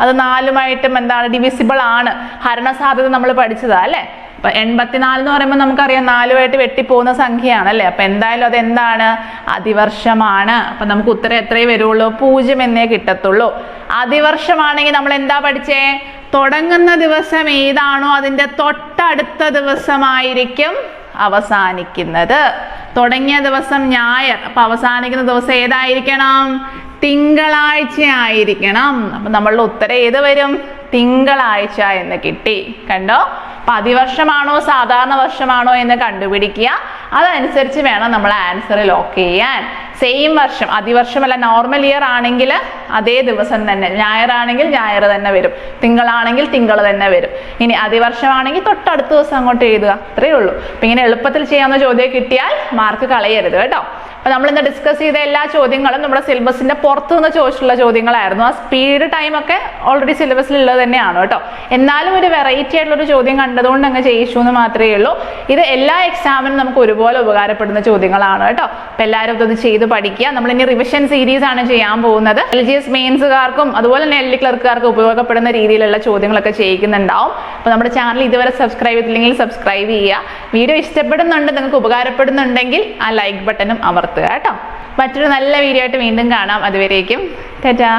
അത് നാലുമായിട്ടും എന്താണ് ഡിവിസിബിൾ ആണ്. ഹരണസാധ്യത നമ്മൾ പഠിച്ചതാ അല്ലേ? അപ്പൊ എൺപത്തിനാല് എന്ന് പറയുമ്പോൾ നമുക്കറിയാം നാലുമായിട്ട് വെട്ടിപ്പോകുന്ന സംഖ്യയാണ് അല്ലേ അപ്പൊ എന്തായാലും അതെന്താണ്? അതിവർഷമാണ്. അപ്പൊ നമുക്ക് ഉത്തരം എത്രയേ വരുള്ളൂ? പൂജ്യം എന്നേ കിട്ടത്തുള്ളൂ. അതിവർഷമാണെങ്കിൽ നമ്മൾ എന്താ പഠിച്ചേ? തുടങ്ങുന്ന ദിവസം ഏതാണോ അതിന്റെ തൊട്ടടുത്ത ദിവസമായിരിക്കും അവസാനിക്കുന്നത്. തുടങ്ങിയ ദിവസം ഞായർ. അപ്പൊ അവസാനിക്കുന്ന ദിവസം ഏതായിരിക്കണം? തിങ്കളാഴ്ച ആയിരിക്കണം അപ്പൊ നമ്മളുടെ ഉത്തരം ഏത് വരും? തിങ്കളാഴ്ച എന്ന് കിട്ടി. കണ്ടോ? പതിവർഷമാണോ സാധാരണ വർഷമാണോ എന്ന് കണ്ടുപിടിക്കുക. അതനുസരിച്ച് വേണം നമ്മൾ ആൻസർ ലോക്ക് ചെയ്യാൻ. സെയിം വർഷം അതിവർഷമല്ല നോർമൽ ഇയർ ആണെങ്കിൽ അതേ ദിവസം തന്നെ ഞായറാണെങ്കിൽ ഞായർ തന്നെ വരും. തിങ്കളാണെങ്കിൽ തിങ്കൾ തന്നെ വരും. ഇനി അതിവർഷമാണെങ്കിൽ തൊട്ടടുത്ത ദിവസം അങ്ങോട്ട് എഴുതുക. അത്രയേ ഉള്ളൂ. അപ്പൊ ഇങ്ങനെ എളുപ്പത്തിൽ ചെയ്യാവുന്ന ചോദ്യം കിട്ടിയാൽ മാർക്ക് കളയരുത് കേട്ടോ. അപ്പൊ നമ്മൾ ഇന്ന് ഡിസ്കസ് ചെയ്ത എല്ലാ ചോദ്യങ്ങളും നമ്മുടെ സിലബസിന്റെ പുറത്തു നിന്ന് ചോദിച്ചിട്ടുള്ള ചോദ്യങ്ങളായിരുന്നു. ആ സ്പീഡ് ടൈം ഒക്കെ ഓൾറെഡി സിലബസിൽ ഉള്ളത് തന്നെയാണ് കേട്ടോ. എന്നാലും ഒരു വെറൈറ്റി ആയിട്ടുള്ള ഒരു ചോദ്യം കണ്ടതുകൊണ്ട് അങ്ങ് ചെയ്യിച്ചു എന്ന് മാത്രമേ ഉള്ളൂ. ഇത് എല്ലാ എക്സാമിനും നമുക്ക് ഒരുപോലെ ഉപകാരപ്പെടുന്ന ചോദ്യങ്ങളാണ് കേട്ടോ. അപ്പൊ എല്ലാവരും ഇതൊന്ന് ചെയ്ത് പഠിക്കുക. നമ്മൾ ഇനി റിവിഷൻ സീരീസ് ആണ് ചെയ്യാൻ പോകുന്നത്. എൽ ജി എസ് മെയിൻസുകാർക്കും അതുപോലെ തന്നെ എൽ ഡി ക്ലർക്കുകാർക്കും ഉപയോഗപ്പെടുന്ന രീതിയിലുള്ള ചോദ്യങ്ങളൊക്കെ ചെയ്യിക്കുന്നുണ്ടാവും. അപ്പൊ നമ്മുടെ ചാനൽ ഇതുവരെ സബ്സ്ക്രൈബ് ചെയ്തില്ലെങ്കിൽ സബ്സ്ക്രൈബ് ചെയ്യുക. വീഡിയോ ഇഷ്ടപ്പെടുന്നുണ്ട് നിങ്ങൾക്ക് ഉപകാരപ്പെടുന്നുണ്ടെങ്കിൽ ആ ലൈക്ക് ബട്ടനും അമർത്തുക. കേട്ടോ. മറ്റൊരു നല്ല വീഡിയോ ആയിട്ട് വീണ്ടും കാണാം. അതുവരേക്കും. ടാറ്റാ.